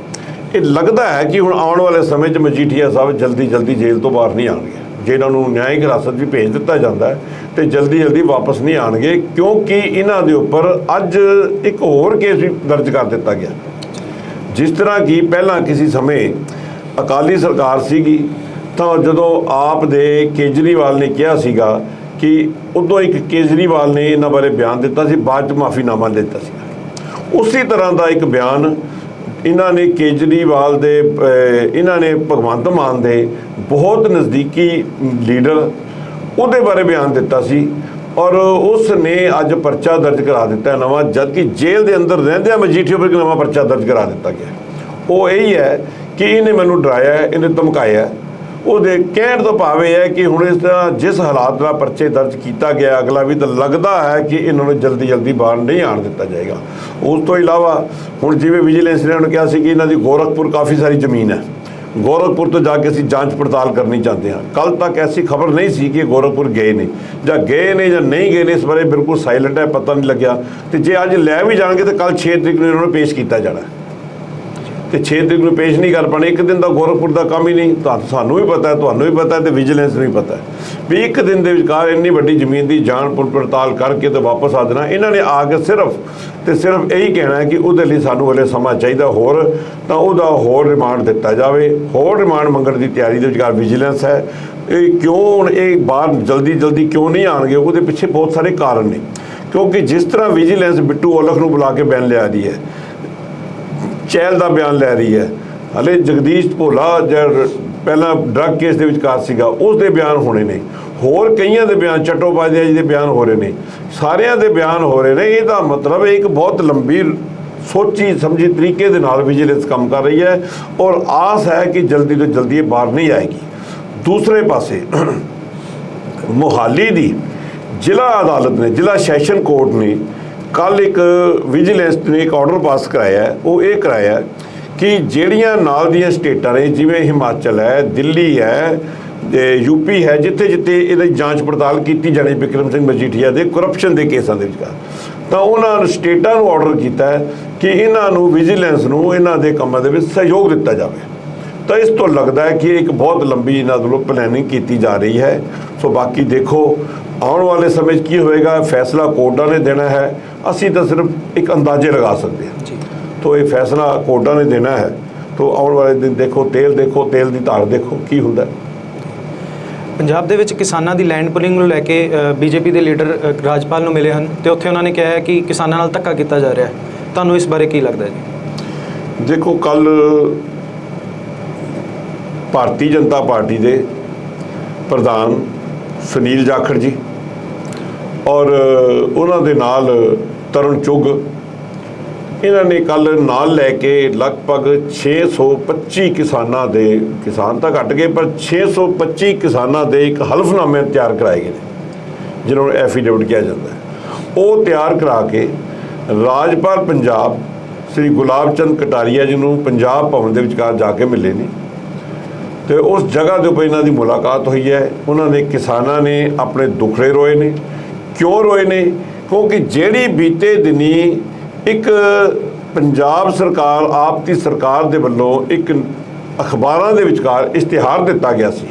A: ਇਹ ਲੱਗਦਾ ਹੈ ਕਿ ਹੁਣ ਆਉਣ ਵਾਲੇ ਸਮੇਂ 'ਚ ਮਜੀਠੀਆ ਸਾਹਿਬ ਜਲਦੀ ਜਲਦੀ ਜੇਲ੍ਹ ਤੋਂ ਬਾਹਰ ਨਹੀਂ ਆਉਣਗੇ। ਜੇ ਇਹਨਾਂ ਨੂੰ ਨਿਆਇਕ ਹਿਰਾਸਤ ਵੀ ਭੇਜ ਦਿੱਤਾ ਜਾਂਦਾ ਹੈ, ਤੇ ਜਲਦੀ ਜਲਦੀ ਵਾਪਸ ਨਹੀਂ ਆਣਗੇ ਕਿਉਂਕਿ ਇਹਨਾਂ ਦੇ ਉੱਪਰ ਅੱਜ ਇੱਕ ਹੋਰ ਕੇਸ ਵੀ ਦਰਜ ਕਰ ਦਿੱਤਾ ਗਿਆ। ਜਿਸ ਤਰ੍ਹਾਂ ਕਿ ਪਹਿਲਾਂ ਕਿਸੇ ਸਮੇਂ ਅਕਾਲੀ ਸਰਕਾਰ ਸੀਗੀ, ਤਾਂ ਜਦੋਂ ਆਪ ਦੇ ਕੇਜਰੀਵਾਲ ਨੇ ਕਿਹਾ ਸੀਗਾ ਕਿ ਉਦੋਂ ਇੱਕ ਕੇਜਰੀਵਾਲ ਨੇ ਇਹਨਾਂ ਬਾਰੇ ਬਿਆਨ ਦਿੱਤਾ ਸੀ, ਬਾਅਦ ਚ ਮਾਫੀਨਾਮਾ ਦਿੱਤਾ ਸੀ। ਉਸੇ ਤਰ੍ਹਾਂ ਦਾ ਇੱਕ ਬਿਆਨ ਇਹਨਾਂ ਨੇ ਕੇਜਰੀਵਾਲ ਦੇ ਇਹਨਾਂ ਨੇ ਭਗਵੰਤ ਮਾਨ ਦੇ ਬਹੁਤ ਨਜ਼ਦੀਕੀ ਲੀਡਰ ਉਹਦੇ ਬਾਰੇ ਬਿਆਨ ਦਿੱਤਾ ਸੀ ਔਰ ਉਸ ਨੇ ਅੱਜ ਪਰਚਾ ਦਰਜ ਕਰਾ ਦਿੱਤਾ ਨਵਾਂ ਜਦ ਕਿ ਜੇਲ੍ਹ ਦੇ ਅੰਦਰ ਰਹਿੰਦਿਆਂ ਮਜੀਠੀਆ ਉੱਪਰ ਇੱਕ ਨਵਾਂ ਪਰਚਾ ਦਰਜ ਕਰਾ ਦਿੱਤਾ ਗਿਆ। ਉਹ ਇਹੀ ਹੈ ਕਿ ਇਹਨੇ ਮੈਨੂੰ ਡਰਾਇਆ ਇਹਨੇ ਧਮਕਾਇਆ ਉਹਦੇ ਕਹਿਣ ਤੋਂ ਭਾਵ ਇਹ ਹੈ ਕਿ ਹੁਣ ਇਸ ਤਰ੍ਹਾਂ ਜਿਸ ਹਾਲਾਤ ਦਾ ਪਰਚੇ ਦਰਜ ਕੀਤਾ ਗਿਆ, ਅਗਲਾ ਵੀ ਤਾਂ ਲੱਗਦਾ ਹੈ ਕਿ ਇਹਨਾਂ ਨੂੰ ਜਲਦੀ ਜਲਦੀ ਬਾਹਰ ਨਹੀਂ ਆਣ ਦਿੱਤਾ ਜਾਏਗਾ। ਉਸ ਤੋਂ ਇਲਾਵਾ ਹੁਣ ਜਿਵੇਂ ਵਿਜੀਲੈਂਸ ਨੇ ਉਹਨੂੰ ਕਿਹਾ ਸੀ ਕਿ ਇਹਨਾਂ ਦੀ ਗੋਰਖਪੁਰ ਕਾਫੀ ਸਾਰੀ ਜ਼ਮੀਨ ਹੈ। ਗੋਰਖਪੁਰ ਤੋਂ ਜਾ ਕੇ ਅਸੀਂ ਜਾਂਚ ਪੜਤਾਲ ਕਰਨੀ ਚਾਹੁੰਦੇ ਹਾਂ। ਕੱਲ ਤੱਕ ਐਸੀ ਖਬਰ ਨਹੀਂ ਸੀ ਕਿ ਗੋਰਖਪੁਰ ਗਏ ਨੇ, ਜਾਂ ਗਏ ਨੇ ਜਾਂ ਨਹੀਂ ਗਏ ਨੇ, ਇਸ ਬਾਰੇ ਬਿਲਕੁਲ ਸਾਇਲੈਂਟ ਹੈ, ਪਤਾ ਨਹੀਂ ਲੱਗਿਆ। ਤੇ ਜੇ ਅੱਜ ਲੈ ਵੀ ਜਾਣਗੇ, ਤਾਂ ਕੱਲ 6 ਤਰੀਕ ਨੂੰ ਇਹਨਾਂ ਨੂੰ ਪੇਸ਼ ਕੀਤਾ ਜਾਣਾ ਤੇ 6 ਤਰੀਕ ਨੂੰ ਪੇਸ਼ ਨਹੀਂ ਕਰ ਪਾਣੇ ਇੱਕ ਦਿਨ ਦਾ ਗੋਰਖਪੁਰ ਦਾ ਕੰਮ ਹੀ ਨਹੀਂ। ਤੁਹਾਨੂੰ ਸਾਨੂੰ ਵੀ ਪਤਾ ਹੈ, ਤੁਹਾਨੂੰ ਵੀ ਪਤਾ ਹੈ ਤੇ ਵਿਜੀਲੈਂਸ ਨੂੰ ਵੀ ਪਤਾ ਹੈ। ਵੀ ਇੱਕ ਦਿਨ ਦੇ ਵਿਚਕਾਰ ਇੰਨੀ ਵੱਡੀ ਜ਼ਮੀਨ ਦੀ ਜਾਂਚ ਪੜਤਾਲ ਕਰਕੇ ਤੇ ਵਾਪਸ ਆ ਦੇਣਾ ਇਹਨਾਂ ਨੇ ਆ ਕੇ ਸਿਰਫ ਤੇ ਸਿਰਫ ਇਹੀ ਕਹਿਣਾ ਹੈ ਕਿ ਉਹਦੇ ਲਈ ਸਾਨੂੰ ਹਲੇ ਸਮਾਂ ਚਾਹੀਦਾ ਹੋਰ, ਤਾਂ ਉਹਦਾ ਹੋਰ ਰਿਮਾਂਡ ਦਿੱਤਾ ਜਾਵੇ। ਹੋਰ ਰਿਮਾਂਡ ਮੰਗਣ ਦੀ ਤਿਆਰੀ ਦੇ ਵਿਚਕਾਰ ਵਿਜੀਲੈਂਸ ਹੈ। ਇਹ ਕਿਉਂ ਹੁਣ ਇਹ ਬਾਹਰ ਜਲਦੀ ਜਲਦੀ ਕਿਉਂ ਨਹੀਂ ਆਣਗੇ ਉਹਦੇ ਪਿੱਛੇ ਬਹੁਤ ਸਾਰੇ ਕਾਰਨ ਨੇ। ਕਿਉਂਕਿ ਜਿਸ ਤਰ੍ਹਾਂ ਵਿਜੀਲੈਂਸ ਬਿੱਟੂ ਔਲਖ ਨੂੰ ਬੁਲਾ ਕੇ ਬੈਨ ਲਿਆ ਦੀ ਹੈ ਚਹਿਲ ਦਾ ਬਿਆਨ ਲੈ ਰਹੀ ਹੈ। ਹਲੇ ਜਗਦੀਸ਼ ਭੋਲਾ ਜਿਹੜਾ ਪਹਿਲਾਂ ਡਰੱਗ ਕੇਸ ਦੇ ਵਿਚਕਾਰ ਸੀਗਾ ਉਸ ਦੇ ਬਿਆਨ ਹੋਣੇ ਨੇ। ਹੋਰ ਕਈਆਂ ਦੇ ਬਿਆਨ, ਚਟੋਪਾਧਿਆ ਜੀ ਦੇ ਬਿਆਨ ਹੋ ਰਹੇ ਨੇ। ਸਾਰਿਆਂ ਦੇ ਬਿਆਨ ਹੋ ਰਹੇ ਨੇ। ਇਹਦਾ ਮਤਲਬ ਇੱਕ ਬਹੁਤ ਲੰਬੀ ਸੋਚੀ, ਸਮਝੀ ਤਰੀਕੇ ਦੇ ਨਾਲ ਵਿਜੀਲੈਂਸ ਕੰਮ ਕਰ ਰਹੀ ਹੈ ਔਰ ਆਸ ਹੈ ਕਿ ਜਲਦੀ ਤੋਂ ਜਲਦੀ ਇਹ ਬਾਹਰ ਨਹੀਂ ਆਏਗੀ। ਦੂਸਰੇ ਪਾਸੇ ਮੋਹਾਲੀ ਦੀ ਜ਼ਿਲ੍ਹਾ ਅਦਾਲਤ ਨੇ, ਜ਼ਿਲ੍ਹਾ ਸੈਸ਼ਨ ਕੋਰਟ ਨੇ ਕੱਲ ਇੱਕ ਵਿਜੀਲੈਂਸ ਨੇ ਇੱਕ ਆਰਡਰ ਪਾਸ ਕਰਾਇਆ ਉਹ ਇਹ ਕਰਾਇਆ ਕਿ ਜਿਹੜੀਆਂ ਨਾਲ ਦੀਆਂ ਸਟੇਟਾਂ ਨੇ, ਜਿਵੇਂ ਹਿਮਾਚਲ ਹੈ, ਦਿੱਲੀ ਹੈ, ਤੇ ਯੂਪੀ ਹੈ ਜਿੱਥੇ ਜਿੱਥੇ ਇਹਦੀ ਜਾਂਚ ਪੜਤਾਲ ਕੀਤੀ ਜਾਣੀ ਵਿਕਰਮ ਸਿੰਘ ਮਜੀਠੀਆ ਦੇ ਕਰਪਸ਼ਨ ਦੇ ਕੇਸਾਂ ਦੇ ਵਿਚਕਾਰ ਤਾਂ ਉਹਨਾਂ ਨੇ ਸਟੇਟਾਂ ਨੂੰ ਆਰਡਰ ਕੀਤਾ ਕਿ ਇਹਨਾਂ ਨੂੰ ਵਿਜੀਲੈਂਸ ਨੂੰ ਇਹਨਾਂ ਦੇ ਕੰਮਾਂ ਦੇ ਵਿੱਚ ਸਹਿਯੋਗ ਦਿੱਤਾ ਜਾਵੇ। ਤਾਂ ਇਸ ਤੋਂ ਲੱਗਦਾ ਹੈ ਕਿ ਇੱਕ ਬਹੁਤ ਲੰਬੀ ਇਹਨਾਂ ਵੱਲੋਂ ਪਲੈਨਿੰਗ ਕੀਤੀ ਜਾ ਰਹੀ ਹੈ। ਸੋ ਬਾਕੀ ਦੇਖੋ ਆਉਣ ਵਾਲੇ ਸਮੇਂ 'ਚ ਕੀ ਹੋਏਗਾ? ਫੈਸਲਾ ਕੋਰਟਾਂ ਨੇ ਦੇਣਾ ਹੈ। ਅਸੀਂ ਤਾਂ ਸਿਰਫ ਇੱਕ ਅੰਦਾਜ਼ੇ ਲਗਾ ਸਕਦੇ ਹਾਂ।
B: ਜੀ।
A: ਤੋ ਇਹ ਫੈਸਲਾ ਕੋਰਟਾਂ ਨੇ ਦੇਣਾ ਹੈ। ਤੋ ਆਉਣ ਵਾਲੇ ਦਿਨ ਦੇਖੋ ਤੇਲ ਦੇਖੋ ਤੇਲ ਦੀ ਧਾਰ ਦੇਖੋ ਕੀ ਹੁੰਦਾ।
B: ਪੰਜਾਬ ਦੇ ਵਿੱਚ ਕਿਸਾਨਾਂ ਦੀ ਲੈਂਡ ਪੁਲਿੰਗ ਨੂੰ ਲੈ ਕੇ ਬੀਜੇਪੀ ਦੇ ਲੀਡਰ ਰਾਜਪਾਲ ਨੂੰ ਮਿਲੇ ਹਨ ਤੇ ਉੱਥੇ ਉਹਨਾਂ ਨੇ ਕਿਹਾ ਹੈ ਕਿ ਕਿਸਾਨਾਂ ਨਾਲ ਧੱਕਾ ਕੀਤਾ ਜਾ ਰਿਹਾ ਹੈ। ਤੁਹਾਨੂੰ ਇਸ ਬਾਰੇ ਕੀ ਲੱਗਦਾ ਹੈ ਜੀ?
A: ਦੇਖੋ ਕੱਲ ਭਾਰਤੀ ਜਨਤਾ ਪਾਰਟੀ ਦੇ ਪ੍ਰਧਾਨ ਸੁਨੀਲ ਜਾਖੜ ਜੀ ਔਰ ਉਹਨਾਂ ਦੇ ਨਾਲ ਤਰਨ ਚੁੱਗ। ਇਹਨਾਂ ਨੇ ਕੱਲ ਨਾਲ ਲੈ ਕੇ ਲਗਭਗ 625 ਕਿਸਾਨਾਂ ਦੇ, ਕਿਸਾਨ ਤਾਂ ਘਟ ਗਏ, ਪਰ 625 ਕਿਸਾਨਾਂ ਦੇ ਇੱਕ ਹਲਫਨਾਮੇ ਤਿਆਰ ਕਰਾਏ ਗਏ ਨੇ ਜਿਹਨਾਂ ਨੂੰ ਐਫੀਡੇਵਿਟ ਕਿਹਾ ਜਾਂਦਾ ਹੈ। ਉਹ ਤਿਆਰ ਕਰਾ ਕੇ ਰਾਜਪਾਲ ਪੰਜਾਬ, ਸ੍ਰੀ ਗੁਲਾਬ ਚੰਦ ਕਟਾਰੀਆ ਜੀ ਨੂੰ ਪੰਜਾਬ ਭਵਨ ਦੇ ਵਿਚਕਾਰ ਜਾ ਕੇ ਮਿਲੇ ਨੇ। ਤੇ ਉਸ ਜਗ੍ਹਾ ਦੇ ਉੱਪਰ ਇਹਨਾਂ ਦੀ ਮੁਲਾਕਾਤ ਹੋਈ ਹੈ। ਉਹਨਾਂ ਨੇ ਕਿਸਾਨਾਂ ਨੇ ਆਪਣੇ ਦੁੱਖੜੇ ਰੋਏ ਨੇ। ਕਿਉਂ ਰੋਏ ਨੇ? ਕਿਉਂਕਿ ਜਿਹੜੀ ਬੀਤੇ ਦਿਨੀ ਇੱਕ ਪੰਜਾਬ ਸਰਕਾਰ, ਆਪ ਦੀ ਸਰਕਾਰ ਦੇ ਵੱਲੋਂ ਇੱਕ ਅਖਬਾਰਾਂ ਦੇ ਵਿਚਕਾਰ ਇਸ਼ਤਿਹਾਰ ਦਿੱਤਾ ਗਿਆ ਸੀ,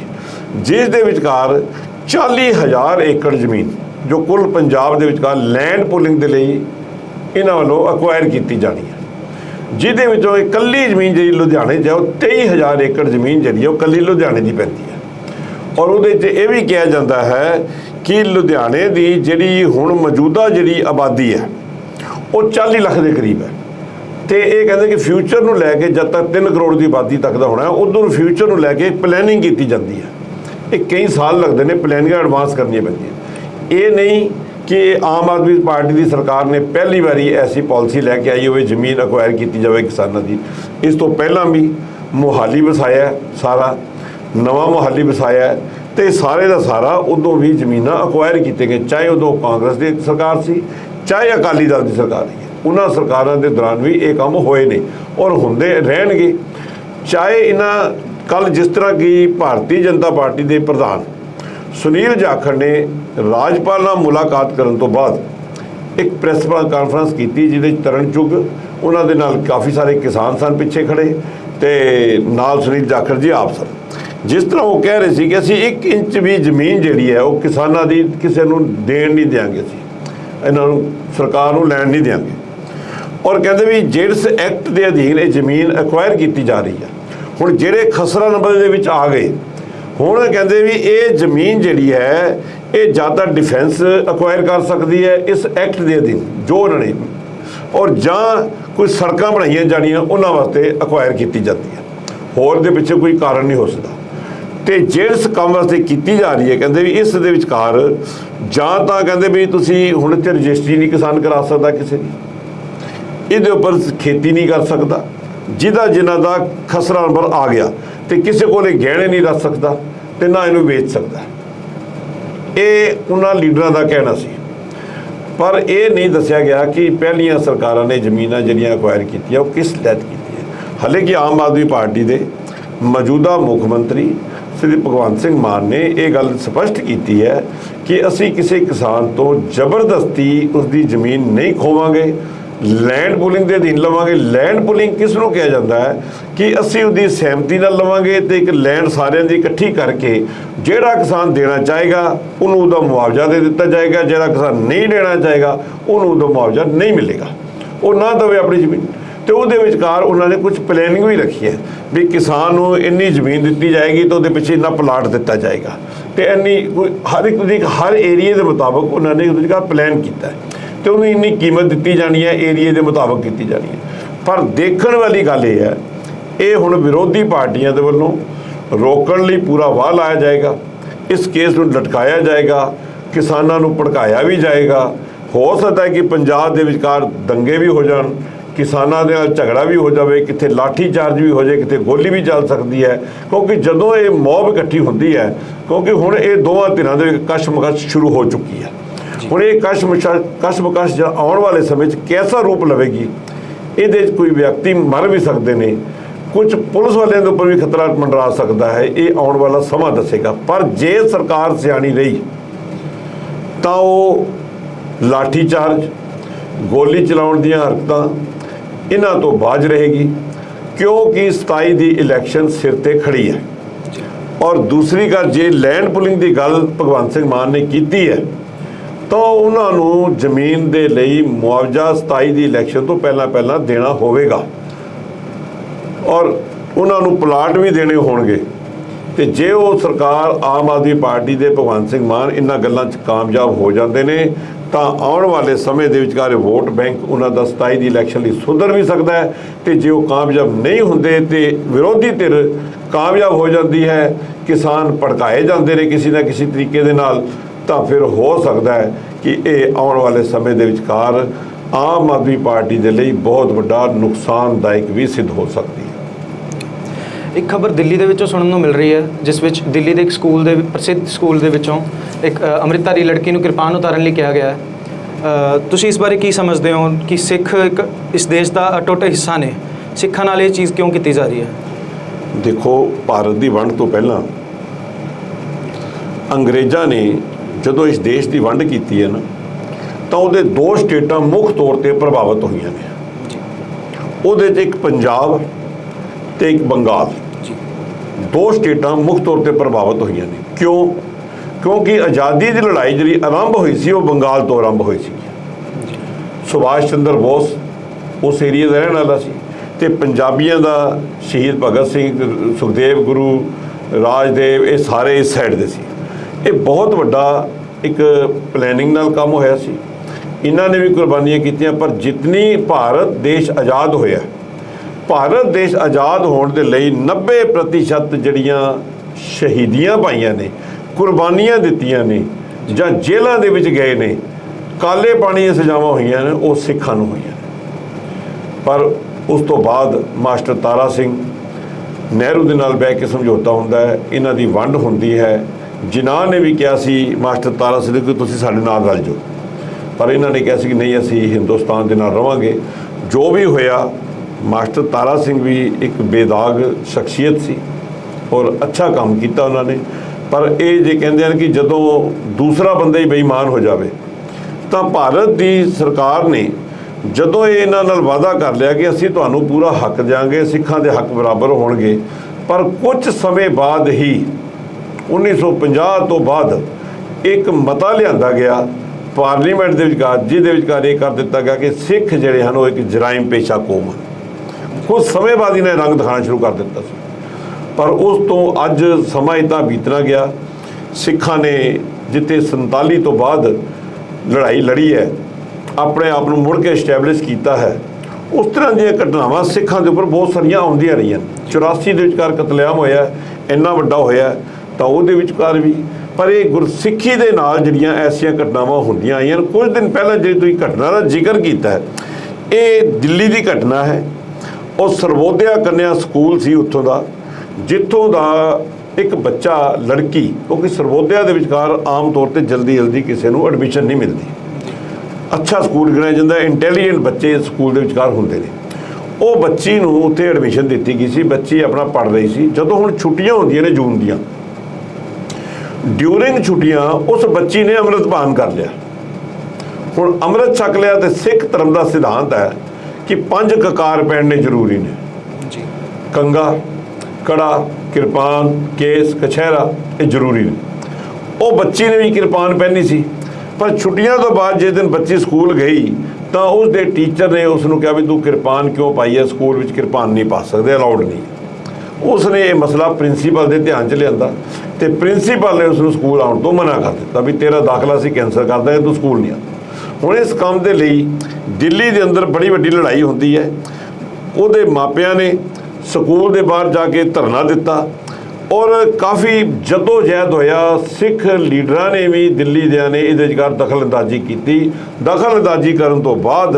A: ਜਿਸ ਦੇ ਵਿਚਕਾਰ 40000 ਏਕੜ ਜ਼ਮੀਨ, ਜੋ ਕੁੱਲ ਪੰਜਾਬ ਦੇ ਵਿਚਕਾਰ ਲੈਂਡ ਪੁਲਿੰਗ ਦੇ ਲਈ ਇਹਨਾਂ ਵੱਲੋਂ ਅਕਵਾਇਰ ਕੀਤੀ ਜਾਣੀ ਹੈ। ਜਿਹਦੇ ਵਿੱਚੋਂ ਇਕੱਲੀ ਜ਼ਮੀਨ ਜਿਹੜੀ ਲੁਧਿਆਣੇ 'ਚ ਹੈ, ਉਹ 23000 ਏਕੜ ਜ਼ਮੀਨ ਜਿਹੜੀ ਹੈ, ਉਹ ਇਕੱਲੀ ਲੁਧਿਆਣੇ ਦੀ ਪੈਂਦੀ ਹੈ। ਔਰ ਉਹਦੇ 'ਚ ਇਹ ਵੀ ਕਿਹਾ ਜਾਂਦਾ ਹੈ ਕਿ ਲੁਧਿਆਣੇ ਦੀ ਜਿਹੜੀ ਹੁਣ ਮੌਜੂਦਾ ਜਿਹੜੀ ਆਬਾਦੀ ਹੈ, ਉਹ 40 ਲੱਖ ਦੇ ਕਰੀਬ ਹੈ। ਤੇ ਇਹ ਕਹਿੰਦੇ ਕਿ ਫਿਊਚਰ ਨੂੰ ਲੈ ਕੇ ਜਦ ਤੱਕ 3 ਕਰੋੜ ਦੀ ਆਬਾਦੀ ਤੱਕ ਦਾ ਹੋਣਾ ਉਦੋਂ ਫਿਊਚਰ ਨੂੰ ਲੈ ਕੇ ਪਲੈਨਿੰਗ ਕੀਤੀ ਜਾਂਦੀ ਹੈ। ਇਹ ਕਈ ਸਾਲ ਲੱਗਦੇ ਨੇ ਪਲੈਨਿੰਗ ਐਡਵਾਂਸ ਕਰਨੀਆਂ ਪੈਂਦੀਆਂ। ਇਹ ਨਹੀਂ ਕਿ ਆਮ ਆਦਮੀ ਪਾਰਟੀ ਦੀ ਸਰਕਾਰ ਨੇ ਪਹਿਲੀ ਵਾਰੀ ਐਸੀ ਪਾਲਿਸੀ ਲੈ ਕੇ ਆਈ ਹੋਵੇ, ਜ਼ਮੀਨ ਅਕਵਾਇਰ ਕੀਤੀ ਜਾਵੇ ਕਿਸਾਨਾਂ ਦੀ। ਇਸ ਤੋਂ ਪਹਿਲਾਂ ਵੀ ਮੋਹਾਲੀ ਵਸਾਇਆ ਸਾਰਾ, ਨਵਾਂ ਮੋਹਾਲੀ ਵਸਾਇਆ ਤੇ ਸਾਰੇ ਦਾ ਸਾਰਾ ਉਦੋਂ ਵੀ ਜ਼ਮੀਨਾਂ ਅਕਵਾਇਰ ਕੀਤੇ ਗਏ ਚਾਹੇ ਉਦੋਂ ਕਾਂਗਰਸ ਦੀ ਸਰਕਾਰ ਸੀ, ਚਾਹੇ ਅਕਾਲੀ ਦਲ ਦੀ ਸਰਕਾਰ ਸੀ। ਉਹਨਾਂ ਸਰਕਾਰਾਂ ਦੇ ਦੌਰਾਨ ਵੀ ਇਹ ਕੰਮ ਹੋਏ ਨੇ ਔਰ ਹੁੰਦੇ ਰਹਿਣਗੇ। ਚਾਹੇ ਇਹਨਾਂ ਕੱਲ ਜਿਸ ਤਰ੍ਹਾਂ ਕਿ ਭਾਰਤੀ ਜਨਤਾ ਪਾਰਟੀ ਦੇ ਪ੍ਰਧਾਨ ਸੁਨੀਲ ਜਾਖੜ ਨੇ ਰਾਜਪਾਲ ਨਾਲ ਮੁਲਾਕਾਤ ਕਰਨ ਤੋਂ ਬਾਅਦ ਇੱਕ ਪ੍ਰੈਸ ਕਾਨਫਰੰਸ ਕੀਤੀ, ਜਿਹਦੇ ਵਿੱਚ ਤਰਨ ਚੁੱਗ, ਉਹਨਾਂ ਦੇ ਨਾਲ ਕਾਫੀ ਸਾਰੇ ਕਿਸਾਨ ਸਨ ਪਿੱਛੇ ਖੜੇ ਤੇ ਨਾਲ ਸੁਨੀਲ ਜਾਖੜ ਜੀ ਆਪ ਸਨ। ਜਿਸ ਤਰ੍ਹਾਂ ਉਹ ਕਹਿ ਰਹੇ ਸੀ ਕਿ ਅਸੀਂ 1 ਇੰਚ ਵੀ ਜ਼ਮੀਨ ਜਿਹੜੀ ਹੈ, ਉਹ ਕਿਸਾਨਾਂ ਦੀ ਕਿਸੇ ਨੂੰ ਦੇਣ ਨਹੀਂ ਦਿਆਂਗੇ ਅਸੀਂ। ਇਹਨਾਂ ਨੂੰ ਸਰਕਾਰ ਨੂੰ ਲੈਣ ਨਹੀਂ ਦਿਆਂਗੇ। ਔਰ ਕਹਿੰਦੇ ਵੀ ਜਿਸ ਐਕਟ ਦੇ ਅਧੀਨ ਇਹ ਜ਼ਮੀਨ ਐਕਵਾਇਰ ਕੀਤੀ ਜਾ ਰਹੀ ਹੈ, ਹੁਣ ਜਿਹੜੇ ਖਸਰਾ ਨੰਬਰ ਦੇ ਵਿੱਚ ਆ ਗਏ, ਹੁਣ ਕਹਿੰਦੇ ਵੀ ਇਹ ਜ਼ਮੀਨ ਜਿਹੜੀ ਹੈ, ਇਹ ਜ਼ਿਆਦਾ ਡਿਫੈਂਸ ਅਕਵਾਇਰ ਕਰ ਸਕਦੀ ਹੈ ਇਸ ਐਕਟ ਦੇ ਅਧੀਨ, ਜੋ ਉਹਨਾਂ ਨੇ, ਔਰ ਜਾਂ ਕੋਈ ਸੜਕਾਂ ਬਣਾਈਆਂ ਜਾਣੀਆਂ, ਉਹਨਾਂ ਵਾਸਤੇ ਅਕਵਾਇਰ ਕੀਤੀ ਜਾਂਦੀ ਹੈ। ਹੋਰ ਦੇ ਪਿੱਛੇ ਕੋਈ ਕਾਰਨ ਨਹੀਂ ਹੋ ਸਕਦਾ। ਤੇ ਜਿਸ ਕੰਮ ਵਾਸਤੇ ਕੀਤੀ ਜਾ ਰਹੀ ਹੈ। ਕਹਿੰਦੇ ਵੀ ਇਸ ਦੇ ਵਿਚਕਾਰ ਜਾਂ ਤਾਂ ਕਹਿੰਦੇ ਵੀ ਤੁਸੀਂ ਹੁਣ ਇੱਥੇ ਰਜਿਸਟਰੀ ਨਹੀਂ ਕਿਸਾਨ ਕਰਾ ਸਕਦਾ ਕਿਸੇ ਦੀ। ਇਹਦੇ ਉੱਪਰ ਖੇਤੀ ਨਹੀਂ ਕਰ ਸਕਦਾ। ਜਿਹਦਾ ਜਿਨ੍ਹਾਂ ਦਾ ਖਸਰਾ ਨੰਬਰ ਆ ਗਿਆ ਤੇ ਕਿਸੇ ਕੋਲੇ ਗਹਿਣੇ ਨਹੀਂ ਰੱਖ ਸਕਦਾ ਤੇ ਨਾ ਇਹਨੂੰ ਵੇਚ ਸਕਦਾ। ਇਹ ਉਹਨਾਂ ਲੀਡਰਾਂ ਦਾ ਕਹਿਣਾ ਸੀ। ਪਰ ਇਹ ਨਹੀਂ ਦੱਸਿਆ ਗਿਆ ਕਿ ਪਹਿਲੀਆਂ ਸਰਕਾਰਾਂ ਨੇ ਜ਼ਮੀਨਾਂ ਜਿਹੜੀਆਂ ਅਕਵਾਇਰ ਕੀਤੀਆਂ, ਉਹ ਕਿਸ ਤਹਿਤ ਕੀਤੀਆਂ। ਹਾਲੇ ਕਿ ਆਮ ਆਦਮੀ ਪਾਰਟੀ ਦੇ ਮੌਜੂਦਾ ਮੁੱਖ ਮੰਤਰੀ ਸ੍ਰੀ ਭਗਵੰਤ ਸਿੰਘ ਮਾਨ ਨੇ ਇਹ ਗੱਲ ਸਪਸ਼ਟ ਕੀਤੀ ਹੈ ਕਿ ਅਸੀਂ ਕਿਸੇ ਕਿਸਾਨ ਤੋਂ ਜ਼ਬਰਦਸਤੀ ਉਸ ਦੀ ਜ਼ਮੀਨ ਨਹੀਂ ਖੋਵਾਂਗੇ ਲੈਂਡ ਪੂਲਿੰਗ ਦੇ ਅਧੀਨ ਲਵਾਂਗੇ। ਲੈਂਡ ਪੂਲਿੰਗ ਕਿਸ ਨੂੰ ਕਿਹਾ ਜਾਂਦਾ ਹੈ? ਕਿ ਅਸੀਂ ਉਹਦੀ ਸਹਿਮਤੀ ਨਾਲ ਲਵਾਂਗੇ ਤੇ ਇੱਕ ਲੈਂਡ ਸਾਰਿਆਂ ਦੀ ਇਕੱਠੀ ਕਰਕੇ ਜਿਹੜਾ ਕਿਸਾਨ ਦੇਣਾ ਚਾਹੇਗਾ, ਉਹਨੂੰ ਉਹਦਾ ਮੁਆਵਜ਼ਾ ਦੇ ਦਿੱਤਾ ਜਾਏਗਾ। ਜਿਹੜਾ ਕਿਸਾਨ ਨਹੀਂ ਦੇਣਾ ਚਾਹੇਗਾ, ਉਹਨੂੰ ਉਹਦਾ ਮੁਆਵਜ਼ਾ ਨਹੀਂ ਮਿਲੇਗਾ। ਉਹ ਨਾ ਦੇਵੇ ਆਪਣੀ ਜ਼ਮੀਨ। ਤੇ ਉਹਦੇ ਵਿਚਕਾਰ ਉਹਨਾਂ ਨੇ ਕੁਝ ਪਲੈਨਿੰਗ ਵੀ ਰੱਖੀ ਹੈ ਵੀ ਕਿਸਾਨ ਨੂੰ ਇੰਨੀ ਜ਼ਮੀਨ ਦਿੱਤੀ ਜਾਏਗੀ ਤਾਂ ਉਹਦੇ ਪਿੱਛੇ ਇੰਨਾ ਪਲਾਟ ਦਿੱਤਾ ਜਾਏਗਾ। ਤੇ ਇੰਨੀ ਹਰ ਇੱਕ ਦੀ ਹਰ ਏਰੀਏ ਦੇ ਮੁਤਾਬਕ ਉਹਨਾਂ ਨੇ ਉਹਦੇ ਵਿਚਕਾਰ ਪਲਾਨ ਕੀਤਾ ਹੈ ਤੇ ਉਹਨੂੰ ਇੰਨੀ ਕੀਮਤ ਦਿੱਤੀ ਜਾਣੀ ਹੈ ਏਰੀਏ ਦੇ ਮੁਤਾਬਕ ਕੀਤੀ ਜਾਣੀ ਹੈ। ਪਰ ਦੇਖਣ ਵਾਲੀ ਗੱਲ ਇਹ ਹੈ, ਇਹ ਹੁਣ ਵਿਰੋਧੀ ਪਾਰਟੀਆਂ ਦੇ ਵੱਲੋਂ ਰੋਕਣ ਲਈ ਪੂਰਾ ਵਾਹ ਲਾਇਆ ਜਾਏਗਾ, ਇਸ ਕੇਸ ਨੂੰ ਲਟਕਾਇਆ ਜਾਏਗਾ, ਕਿਸਾਨਾਂ ਨੂੰ ਭੜਕਾਇਆ ਵੀ ਜਾਏਗਾ, ਹੋ ਸਕਦਾ ਹੈ ਕਿ ਪੰਜਾਬ ਦੇ ਵਿਚਕਾਰ ਦੰਗੇ ਵੀ ਹੋ ਜਾਣ ਕਿਸਾਨਾਂ ਦੇ ਨਾਲ ਝਗੜਾ ਵੀ ਹੋ ਜਾਵੇ ਕਿਤੇ ਲਾਠੀ ਚਾਰਜ ਵੀ ਹੋ ਜਾਏ ਕਿਤੇ ਗੋਲੀ ਵੀ ਚੱਲ ਸਕਦੀ ਹੈ। ਕਿਉਂਕਿ ਜਦੋਂ ਇਹ ਮੌਬ ਇਕੱਠੀ ਹੁੰਦੀ ਹੈ ਕਿਉਂਕਿ ਹੁਣ ਇਹ ਦੋਵਾਂ ਧਿਰਾਂ ਦੇ ਵਿੱਚ ਕਸ਼ਮਕਸ਼ ਸ਼ੁਰੂ ਹੋ ਚੁੱਕੀ ਹੈ। ਹੁਣ ਇਹ ਕਸ਼ਮਕਸ਼ ਕਸ਼ਮਕਸ਼ ਜਾਂ ਆਉਣ ਵਾਲੇ ਸਮੇਂ 'ਚ ਕੈਸਾ ਰੂਪ ਲਵੇਗੀ? ਇਹਦੇ 'ਚ ਕੋਈ ਵਿਅਕਤੀ ਮਰ ਵੀ ਸਕਦੇ ਨੇ। ਕੁਝ ਪੁਲਿਸ ਵਾਲਿਆਂ ਦੇ ਉੱਪਰ ਵੀ ਖਤਰਾ ਮੰਡਰਾ ਸਕਦਾ ਹੈ। ਇਹ ਆਉਣ ਵਾਲਾ ਸਮਾਂ ਦੱਸੇਗਾ। ਪਰ ਜੇ ਸਰਕਾਰ ਸਿਆਣੀ ਰਹੀ ਤਾਂ ਉਹ ਲਾਠੀ ਚਾਰਜ ਗੋਲੀ ਚਲਾਉਣ ਦੀਆਂ ਹਰਕਤਾਂ ਇਹਨਾਂ ਤੋਂ ਬਾਜ ਰਹੇਗੀ, ਕਿਉਂਕਿ 27 ਦੀ ਇਲੈਕਸ਼ਨ ਸਿਰ ਤੇ ਖੜੀ ਹੈ। ਔਰ ਦੂਸਰੀ ਗੱਲ, ਜੇ ਲੈਂਡ ਪੁਲਿੰਗ ਦੀ ਗੱਲ ਭਗਵੰਤ ਸਿੰਘ ਮਾਨ ਨੇ ਕੀਤੀ ਹੈ, ਤਾਂ ਉਹਨਾਂ ਨੂੰ ਜ਼ਮੀਨ ਦੇ ਲਈ ਮੁਆਵਜ਼ਾ 27 ਦੀ ਇਲੈਕਸ਼ਨ ਤੋਂ ਪਹਿਲਾਂ ਪਹਿਲਾਂ ਦੇਣਾ ਹੋਵੇਗਾ। ਔਰ ਉਹਨਾਂ ਨੂੰ ਪਲਾਟ ਵੀ ਦੇਣੇ ਹੋਣਗੇ। ਤੇ ਜੇ ਉਹ ਸਰਕਾਰ ਆਮ ਆਦਮੀ ਪਾਰਟੀ ਦੇ ਭਗਵੰਤ ਸਿੰਘ ਮਾਨ ਇਹਨਾਂ ਗੱਲਾਂ 'ਚ ਕਾਮਯਾਬ ਹੋ ਜਾਂਦੇ ਨੇ ਤਾਂ ਆਉਣ ਵਾਲੇ ਸਮੇਂ ਦੇ ਵਿਚਕਾਰ ਵੋਟ ਬੈਂਕ ਉਹਨਾਂ ਦਾ 27 ਦੀ ਇਲੈਕਸ਼ਨ ਲਈ ਸੁਧਰ ਵੀ ਸਕਦਾ ਹੈ ਤੇ ਜੇ ਉਹ ਕਾਮਯਾਬ ਨਹੀਂ ਹੁੰਦੇ ਤੇ ਵਿਰੋਧੀ ਧਿਰ ਕਾਮਯਾਬ ਹੋ ਜਾਂਦੀ ਹੈ, ਕਿਸਾਨ ਭੜਕਾਏ ਜਾਂਦੇ ਨੇ ਕਿਸੇ ਨਾ ਕਿਸੇ ਤਰੀਕੇ ਦੇ ਨਾਲ, ਤਾਂ ਫਿਰ ਹੋ ਸਕਦਾ ਹੈ ਕਿ ਇਹ ਆਉਣ ਵਾਲੇ ਸਮੇਂ ਦੇ ਵਿਚਕਾਰ ਆਮ ਆਦਮੀ ਪਾਰਟੀ ਦੇ ਲਈ ਬਹੁਤ ਵੱਡਾ ਨੁਕਸਾਨਦਾਇਕ ਵੀ ਸਿੱਧ ਹੋ ਸਕਦੀ ਹੈ।
B: ਇੱਕ ਖਬਰ ਦਿੱਲੀ ਦੇ ਵਿੱਚੋਂ ਸੁਣਨ ਨੂੰ ਮਿਲ ਰਹੀ ਹੈ ਜਿਸ ਵਿੱਚ ਦਿੱਲੀ ਦੇ ਇੱਕ ਸਕੂਲ ਦੇ ਪ੍ਰਸਿੱਧ ਸਕੂਲ ਦੇ ਵਿੱਚੋਂ ਇੱਕ ਅ, ਅੰਮ੍ਰਿਤਧਾਰੀ ਲੜਕੀ ਨੂੰ ਕਿਰਪਾਨ ਉਤਾਰਨ ਲਈ ਕਿਹਾ ਗਿਆ ਹੈ। ਅ, ਤੁਸੀਂ ਇਸ ਬਾਰੇ ਕੀ ਸਮਝਦੇ ਹੋ ਕਿ ਸਿੱਖ ਇੱਕ ਇਸ ਦੇਸ਼ ਦਾ ਅਟੁੱਟ ਹਿੱਸਾ ਨੇ? ਸਿੱਖਾਂ ਨਾਲ ਇਹ ਚੀਜ਼ ਕਿਉਂ ਕੀਤੀ ਜਾ ਰਹੀ ਹੈ?
A: ਦੇਖੋ ਭਾਰਤ ਦੀ ਵੰਡ ਤੋਂ ਪਹਿਲਾਂ ਅੰਗਰੇਜ਼ਾਂ ਨੇ ਜਦੋਂ ਇਸ ਦੇਸ਼ ਦੀ ਵੰਡ ਕੀਤੀ ਹੈ ਨਾ ਤਾਂ ਉਹਦੇ ਦੋ ਸਟੇਟਾਂ ਮੁੱਖ ਤੌਰ ਤੇ ਪ੍ਰਭਾਵਿਤ ਹੋਈਆਂ ਨੇ। ਉਹਦੇ 'ਚ ਇੱਕ ਪੰਜਾਬ ਤੇ ਇੱਕ ਬੰਗਾਲ।
B: ਜੀ।
A: ਦੋ ਸਟੇਟਾਂ ਮੁੱਖ ਤੌਰ ਤੇ ਪ੍ਰਭਾਵਿਤ ਹੋਈਆਂ ਨੇ। ਕਿਉਂ? ਕਿਉਂਕਿ ਆਜ਼ਾਦੀ ਦੀ ਲੜਾਈ ਜਿਹੜੀ ਆਰੰਭ ਹੋਈ ਸੀ, ਉਹ ਬੰਗਾਲ ਤੋਂ ਆਰੰਭ ਹੋਈ ਸੀ। ਸੁਭਾਸ਼ ਚੰਦਰ ਬੋਸ ਉਸ ਏਰੀਆ ਦਾ ਰਹਿਣ ਵਾਲਾ ਸੀ ਤੇ ਪੰਜਾਬੀਆਂ ਦਾ ਸ਼ਹੀਦ ਭਗਤ ਸਿੰਘ, ਸੁਖਦੇਵ ਗੁਰੂ, ਰਾਜਦੇਵ, ਇਹ ਸਾਰੇ ਇਸ ਸਾਈਡ ਦੇ ਸੀ। ਇਹ ਬਹੁਤ ਵੱਡਾ ਇੱਕ ਪਲੈਨਿੰਗ ਨਾਲ ਕੰਮ ਹੋਇਆ ਸੀ। ਇਹਨਾਂ ਨੇ ਵੀ ਕੁਰਬਾਨੀਆਂ ਕੀਤੀਆਂ, ਪਰ ਜਿਤਨੀ ਭਾਰਤ ਦੇਸ਼ ਆਜ਼ਾਦ ਹੋਇਆ ਭਾਰਤ ਦੇਸ਼ ਆਜ਼ਾਦ ਹੋਣ ਦੇ ਲਈ 90% ਜਿਹੜੀਆਂ ਸ਼ਹੀਦੀਆਂ ਪਾਈਆਂ ਨੇ, ਕੁਰਬਾਨੀਆਂ ਦਿੱਤੀਆਂ ਨੇ, ਜਾਂ ਜੇਲ੍ਹਾਂ ਦੇ ਵਿੱਚ ਗਏ ਨੇ, ਕਾਲੇ ਪਾਣੀ ਦੀਆਂ ਸਜ਼ਾਵਾਂ ਹੋਈਆਂ ਨੇ, ਉਹ ਸਿੱਖਾਂ ਨੂੰ ਹੋਈਆਂ ਨੇ। ਪਰ ਉਸ ਤੋਂ ਬਾਅਦ ਮਾਸਟਰ ਤਾਰਾ ਸਿੰਘ ਨਹਿਰੂ ਦੇ ਨਾਲ ਬਹਿ ਕੇ ਸਮਝੌਤਾ ਹੁੰਦਾ ਹੈ, ਇਹਨਾਂ ਦੀ ਵੰਡ ਹੁੰਦੀ ਹੈ। ਜਿਨ੍ਹਾਂ ਨੇ ਵੀ ਕਿਹਾ ਸੀ, ਮਾਸਟਰ ਤਾਰਾ ਸਿੰਘ, ਕਿ ਤੁਸੀਂ ਸਾਡੇ ਨਾਲ ਰਲ ਜਾਓ। ਪਰ ਇਹਨਾਂ ਨੇ ਕਿਹਾ ਸੀ ਕਿ ਨਹੀਂ, ਅਸੀਂ ਹਿੰਦੁਸਤਾਨ ਦੇ ਨਾਲ ਰਵਾਂਗੇ। ਜੋ ਵੀ ਹੋਇਆ ਮਾਸਟਰ ਤਾਰਾ ਸਿੰਘ ਵੀ ਇੱਕ ਬੇਦਾਗ ਸ਼ਖਸੀਅਤ ਸੀ ਔਰ ਅੱਛਾ ਕੰਮ ਕੀਤਾ ਉਹਨਾਂ ਨੇ। ਪਰ ਇਹ ਜੇ ਕਹਿੰਦੇ ਹਨ ਕਿ ਜਦੋਂ ਦੂਸਰਾ ਬੰਦਾ ਹੀ ਬੇਈਮਾਨ ਹੋ ਜਾਵੇ, ਤਾਂ ਭਾਰਤ ਦੀ ਸਰਕਾਰ ਨੇ ਜਦੋਂ ਇਹ ਇਹਨਾਂ ਨਾਲ ਵਾਅਦਾ ਕਰ ਲਿਆ ਕਿ ਅਸੀਂ ਤੁਹਾਨੂੰ ਪੂਰਾ ਹੱਕ ਦਿਆਂਗੇ, ਸਿੱਖਾਂ ਦੇ ਹੱਕ ਬਰਾਬਰ ਹੋਣਗੇ, ਪਰ ਕੁਝ ਸਮੇਂ ਬਾਅਦ ਹੀ 1950 ਤੋਂ ਬਾਅਦ ਇੱਕ ਮਤਾ ਲਿਆਂਦਾ ਗਿਆ ਪਾਰਲੀਮੈਂਟ ਦੇ ਵਿਚਕਾਰ, ਜਿਹਦੇ ਵਿਚਕਾਰ ਇਹ ਕਰ ਦਿੱਤਾ ਗਿਆ ਕਿ ਸਿੱਖ ਜਿਹੜੇ ਹਨ ਉਹ ਇੱਕ ਜਰਾਇਮ ਪੇਸ਼ਾ ਕੌਮ ਹਨ। ਕੁਝ ਸਮੇਂ ਬਾਅਦ ਇਹਨੇ ਰੰਗ ਦਿਖਾਉਣਾ ਸ਼ੁਰੂ ਕਰ ਦਿੱਤਾ ਸੀ। ਪਰ ਉਸ ਤੋਂ ਅੱਜ ਸਮਾਂ ਇਤਾਂ ਬੀਤਣਾ ਗਿਆ। ਸਿੱਖਾਂ ਨੇ ਜਿੱਥੇ 47 ਤੋਂ ਬਾਅਦ ਲੜਾਈ ਲੜੀ ਹੈ, ਆਪਣੇ ਆਪ ਨੂੰ ਮੁੜ ਕੇ ਐਸਟੈਬਲਿਸ਼ ਕੀਤਾ ਹੈ, ਉਸ ਤਰ੍ਹਾਂ ਦੀਆਂ ਘਟਨਾਵਾਂ ਸਿੱਖਾਂ ਦੇ ਉੱਪਰ ਬਹੁਤ ਸਾਰੀਆਂ ਆਉਂਦੀਆਂ ਰਹੀਆਂ। 84 ਦੇ ਵਿਚਕਾਰ ਕਤਲੇਆਮ ਹੋਇਆ, ਇੰਨਾ ਵੱਡਾ ਹੋਇਆ, ਤਾਂ ਉਹਦੇ ਵਿਚਕਾਰ ਵੀ। ਪਰ ਇਹ ਗੁਰਸਿੱਖੀ ਦੇ ਨਾਲ ਜਿਹੜੀਆਂ ਐਸੀਆਂ ਘਟਨਾਵਾਂ ਹੁੰਦੀਆਂ ਆਈਆਂ ਕੁਝ ਦਿਨ ਪਹਿਲਾਂ ਜਿਹੜੀ ਤੁਸੀਂ ਘਟਨਾ ਦਾ ਜ਼ਿਕਰ ਕੀਤਾ ਹੈ, ਇਹ ਦਿੱਲੀ ਦੀ ਘਟਨਾ ਹੈ। ਉਹ ਸਰਵੋਦਿਆ ਕੰਨਿਆ ਸਕੂਲ ਸੀ ਉੱਥੋਂ ਦਾ, ਜਿੱਥੋਂ ਦਾ ਇੱਕ ਬੱਚਾ, ਲੜਕੀ, ਕਿਉਂਕਿ ਸਰਵੋਦਿਆ ਦੇ ਵਿਚਕਾਰ ਆਮ ਤੌਰ ਤੇ ਜਲਦੀ ਜਲਦੀ ਕਿਸੇ ਨੂੰ ਐਡਮਿਸ਼ਨ ਨਹੀਂ ਮਿਲਦੀ। ਅੱਛਾ ਸਕੂਲ ਗਿਣਿਆ ਜਾਂਦਾ ਇੰਟੈਲੀਜੈਂਟ ਬੱਚੇ ਸਕੂਲ ਦੇ ਵਿਚਕਾਰ ਹੁੰਦੇ ਨੇ। ਉਹ ਬੱਚੀ ਨੂੰ ਉੱਥੇ ਐਡਮਿਸ਼ਨ ਦਿੱਤੀ ਗਈ ਸੀ, ਬੱਚੀ ਆਪਣਾ ਪੜ੍ਹ ਰਹੀ ਸੀ। ਜਦੋਂ ਹੁਣ ਛੁੱਟੀਆਂ ਹੁੰਦੀਆਂ ਨੇ ਜੂਨ ਦੀਆਂ ਡਿਊਰਿੰਗ ਛੁੱਟੀਆਂ ਉਸ ਬੱਚੀ ਨੇ ਅੰਮ੍ਰਿਤਪਾਨ ਕਰ ਲਿਆ। ਹੁਣ ਅੰਮ੍ਰਿਤ ਛਕ ਲਿਆ ਤੇ ਸਿੱਖ ਧਰਮ ਦਾ ਸਿਧਾਂਤ ਹੈ ਕਿ ਪੰਜ ਕਕਾਰ ਪਹਿਨਣੇ ਜ਼ਰੂਰੀ ਨੇ।
B: ਜੀ।
A: ਕੰਗਾ ਕੜਾ ਕਿਰਪਾਨ ਕੇਸ ਕਛਹਿਰਾ ਇਹ ਜ਼ਰੂਰੀ ਨੇ। ਉਹ ਬੱਚੀ ਨੇ ਵੀ ਕਿਰਪਾਨ ਪਹਿਨੀ ਸੀ ਪਰ ਛੁੱਟੀਆਂ ਤੋਂ ਬਾਅਦ ਜਿਸ ਦਿਨ ਬੱਚੀ ਸਕੂਲ ਗਈ ਤਾਂ ਉਸ ਦੇ ਟੀਚਰ ਨੇ ਉਸ ਨੂੰ ਕਿਹਾ ਵੀ ਤੂੰ ਕਿਰਪਾਨ ਕਿਉਂ ਪਾਈ ਹੈ ਸਕੂਲ ਵਿੱਚ ਕਿਰਪਾਨ ਨਹੀਂ ਪਾ ਸਕਦੇ ਅਲਾਉਡ ਨਹੀਂ। ਉਸ ਨੇ ਇਹ ਮਸਲਾ ਪ੍ਰਿੰਸੀਪਲ ਦੇ ਧਿਆਨ 'ਚ ਲਿਆਂਦਾ ਤੇ ਪ੍ਰਿੰਸੀਪਲ ਨੇ ਉਸ ਨੂੰ ਸਕੂਲ ਆਉਣ ਤੋਂ ਮਨਾ ਕਰ ਦਿੱਤਾ ਵੀ ਤੇਰਾ ਦਾਖਲਾ ਅਸੀਂ ਕੈਂਸਲ ਕਰ ਦਾਂਗੇ ਤੂੰ ਸਕੂਲ ਨਹੀਂ ਆਉਣਾ ਹੁਣ ਇਸ ਕੰਮ ਦੇ ਲਈ ਦਿੱਲੀ ਦੇ ਅੰਦਰ ਬੜੀ ਵੱਡੀ ਲੜਾਈ ਹੁੰਦੀ ਹੈ। ਉਹਦੇ ਮਾਪਿਆਂ ਨੇ ਸਕੂਲ ਦੇ ਬਾਹਰ ਜਾ ਕੇ ਧਰਨਾ ਦਿੱਤਾ ਔਰ ਕਾਫੀ ਜਦੋਜਹਿਦ ਹੋਇਆ। ਸਿੱਖ ਲੀਡਰਾਂ ਨੇ ਵੀ ਦਿੱਲੀ ਦਿਆਂ ਨੇ ਇਹਦੇ ਵਿਚਕਾਰ ਦਖਲਅੰਦਾਜ਼ੀ ਕੀਤੀ। ਦਖਲਅੰਦਾਜ਼ੀ ਕਰਨ ਤੋਂ ਬਾਅਦ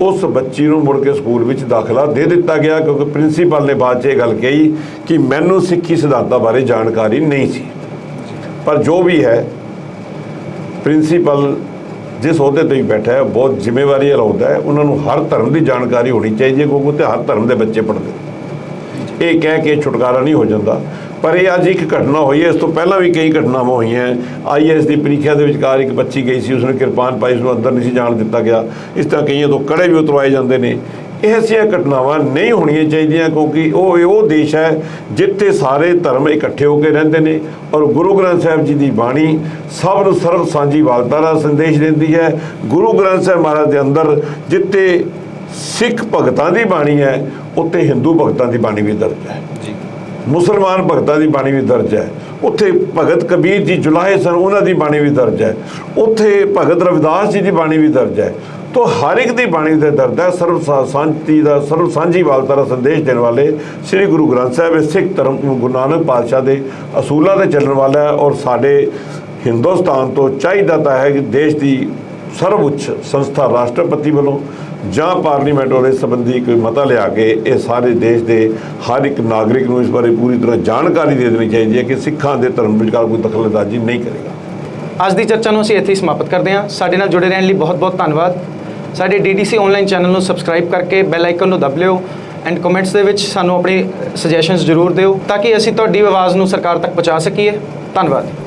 A: ਉਸ ਬੱਚੀ ਨੂੰ ਮੁੜ ਕੇ ਸਕੂਲ ਵਿੱਚ ਦਾਖਲਾ ਦੇ ਦਿੱਤਾ ਗਿਆ ਕਿਉਂਕਿ ਪ੍ਰਿੰਸੀਪਲ ਨੇ ਬਾਅਦ 'ਚ ਇਹ ਗੱਲ ਕਹੀ ਕਿ ਮੈਨੂੰ ਸਿੱਖੀ ਸਿਧਾਂਤਾਂ ਬਾਰੇ ਜਾਣਕਾਰੀ ਨਹੀਂ ਸੀ। ਪਰ ਜੋ ਵੀ ਹੈ, ਪ੍ਰਿੰਸੀਪਲ ਜਿਸ ਅਹੁਦੇ ਤੇ ਹੀ ਬੈਠਾ ਹੈ, ਬਹੁਤ ਜ਼ਿੰਮੇਵਾਰੀ ਵਾਲਾ ਅਹੁਦਾ ਹੈ, ਉਹਨਾਂ ਨੂੰ ਹਰ ਧਰਮ ਦੀ ਜਾਣਕਾਰੀ ਹੋਣੀ ਚਾਹੀਦੀ ਹੈ, ਕਿਉਂਕਿ ਉੱਥੇ ਹਰ ਧਰਮ ਦੇ ਬੱਚੇ ਪੜ੍ਹਦੇ ਇਹ ਕਹਿ ਕੇ ਛੁਟਕਾਰਾ ਨਹੀਂ ਹੋ ਜਾਂਦਾ। ਪਰ ਇਹ ਅੱਜ ਇੱਕ ਘਟਨਾ ਹੋਈ ਹੈ, ਇਸ ਤੋਂ ਪਹਿਲਾਂ ਵੀ ਕਈ ਘਟਨਾਵਾਂ ਹੋਈਆਂ ਆਈਐਸ ਦੀ ਪ੍ਰੀਖਿਆ ਦੇ ਵਿਚਕਾਰ ਇੱਕ ਬੱਚੀ ਗਈ ਸੀ, ਉਸਨੇ ਕਿਰਪਾਨ ਪਾਈ ਉਸਨੂੰ ਅੰਦਰ ਨਹੀਂ ਸੀ ਜਾਣ ਦਿੱਤਾ ਗਿਆ। ਇਸ ਤਰ੍ਹਾਂ ਕਈਆਂ ਤੋਂ ਕੜੇ ਵੀ ਉਤਰਵਾਏ ਜਾਂਦੇ ਨੇ। ਇਹ ਐਸੀਆਂ ਘਟਨਾਵਾਂ ਨਹੀਂ ਹੋਣੀਆਂ ਚਾਹੀਦੀਆਂ ਕਿਉਂਕਿ ਉਹ ਉਹ ਦੇਸ਼ ਹੈ ਜਿੱਥੇ ਸਾਰੇ ਧਰਮ ਇਕੱਠੇ ਹੋ ਕੇ ਰਹਿੰਦੇ ਨੇ ਔਰ ਗੁਰੂ ਗ੍ਰੰਥ ਸਾਹਿਬ ਜੀ ਦੀ ਬਾਣੀ ਸਭ ਨੂੰ ਸਰਬ ਸਾਂਝੀਵਾਲਤਾ ਦਾ ਸੰਦੇਸ਼ ਦਿੰਦੀ ਹੈ। ਗੁਰੂ ਗ੍ਰੰਥ ਸਾਹਿਬ ਮਹਾਰਾਜ ਦੇ ਅੰਦਰ ਜਿੱਥੇ ਸਿੱਖ ਭਗਤਾਂ ਦੀ ਬਾਣੀ ਹੈ ਉੱਥੇ ਹਿੰਦੂ ਭਗਤਾਂ ਦੀ ਬਾਣੀ ਵੀ ਦਰਜ ਹੈ।
B: ਜੀ।
A: ਮੁਸਲਮਾਨ ਭਗਤਾਂ ਦੀ ਬਾਣੀ ਵੀ ਦਰਜ ਹੈ। ਉੱਥੇ ਭਗਤ ਕਬੀਰ ਜੀ ਜੁਲਾਹੇ ਸਨ ਉਹਨਾਂ ਦੀ ਬਾਣੀ ਵੀ ਦਰਜ ਹੈ। ਉੱਥੇ ਭਗਤ ਰਵਿਦਾਸ ਜੀ ਦੀ ਬਾਣੀ ਵੀ ਦਰਜ ਹੈ। ਤੋਂ ਹਰ ਇੱਕ ਦੀ ਬਾਣੀ ਦੇ ਦਰਦ ਹੈ, ਸਰਬ ਸਾ- ਸ਼ਾਂਤੀ ਦਾ, ਸਰਬ ਸਾਂਝੀਵਾਲਤਾ ਦਾ ਸੰਦੇਸ਼ ਦੇਣ ਵਾਲੇ ਸ੍ਰੀ ਗੁਰੂ ਗ੍ਰੰਥ ਸਾਹਿਬ ਇਹ ਸਿੱਖ ਧਰਮ ਗੁਰੂ ਨਾਨਕ ਪਾਤਸ਼ਾਹ ਦੇ ਅਸੂਲਾਂ ਤੇ ਚੱਲਣ ਵਾਲਾ ਹੈ ਔਰ ਸਾਡੇ ਹਿੰਦੁਸਤਾਨ ਤੋਂ ਚਾਹੀਦਾ ਤਾਂ ਹੈ ਕਿ ਦੇਸ਼ ਦੀ ਸਰਵਉੱਚ ਸੰਸਥਾ ਰਾਸ਼ਟਰਪਤੀ ਵੱਲੋਂ ਜਾਂ ਪਾਰਲੀਮੈਂਟ ਵੱਲੋਂ ਇਸ ਸੰਬੰਧੀ ਕੋਈ ਮਤਾ ਲਿਆ ਕੇ ਇਹ ਸਾਰੇ ਦੇਸ਼ ਦੇ ਹਰ ਇੱਕ ਨਾਗਰਿਕ ਨੂੰ ਇਸ ਬਾਰੇ ਪੂਰੀ ਤਰ੍ਹਾਂ ਜਾਣਕਾਰੀ ਦੇ ਦੇਣੀ ਚਾਹੀਦੀ ਹੈ ਕਿ ਸਿੱਖਾਂ ਦੇ ਧਰਮ ਵਿਚਕਾਰ ਕੋਈ ਦਖਲਅੰਦਾਜ਼ੀ ਨਹੀਂ ਕਰੇਗਾ।
B: ਅੱਜ ਦੀ ਚਰਚਾ ਨੂੰ ਅਸੀਂ ਇੱਥੇ ਹੀ ਸਮਾਪਤ ਕਰਦੇ ਹਾਂ। ਸਾਡੇ ਨਾਲ ਜੁੜੇ ਰਹਿਣ ਲਈ ਬਹੁਤ-ਬਹੁਤ ਧੰਨਵਾਦ। ਸਾਡੇ DDC ਆਨਲਾਈਨ ਚੈਨਲ ਨੂੰ ਸਬਸਕ੍ਰਾਈਬ ਕਰਕੇ ਬੈਲ ਆਈਕਨ ਨੂੰ ਦਬ ਲਿਓ ਐਂਡ ਕਮੈਂਟਸ ਦੇ ਵਿੱਚ ਸਾਨੂੰ ਆਪਣੀ ਸੁਜੈਸ਼ਨਸ ਜ਼ਰੂਰ ਦਿਓ ਤਾਂ ਕਿ ਅਸੀਂ ਤੁਹਾਡੀ ਆਵਾਜ਼ ਨੂੰ ਸਰਕਾਰ ਤੱਕ ਪਹੁੰਚਾ ਸਕੀਏ। ਧੰਨਵਾਦ।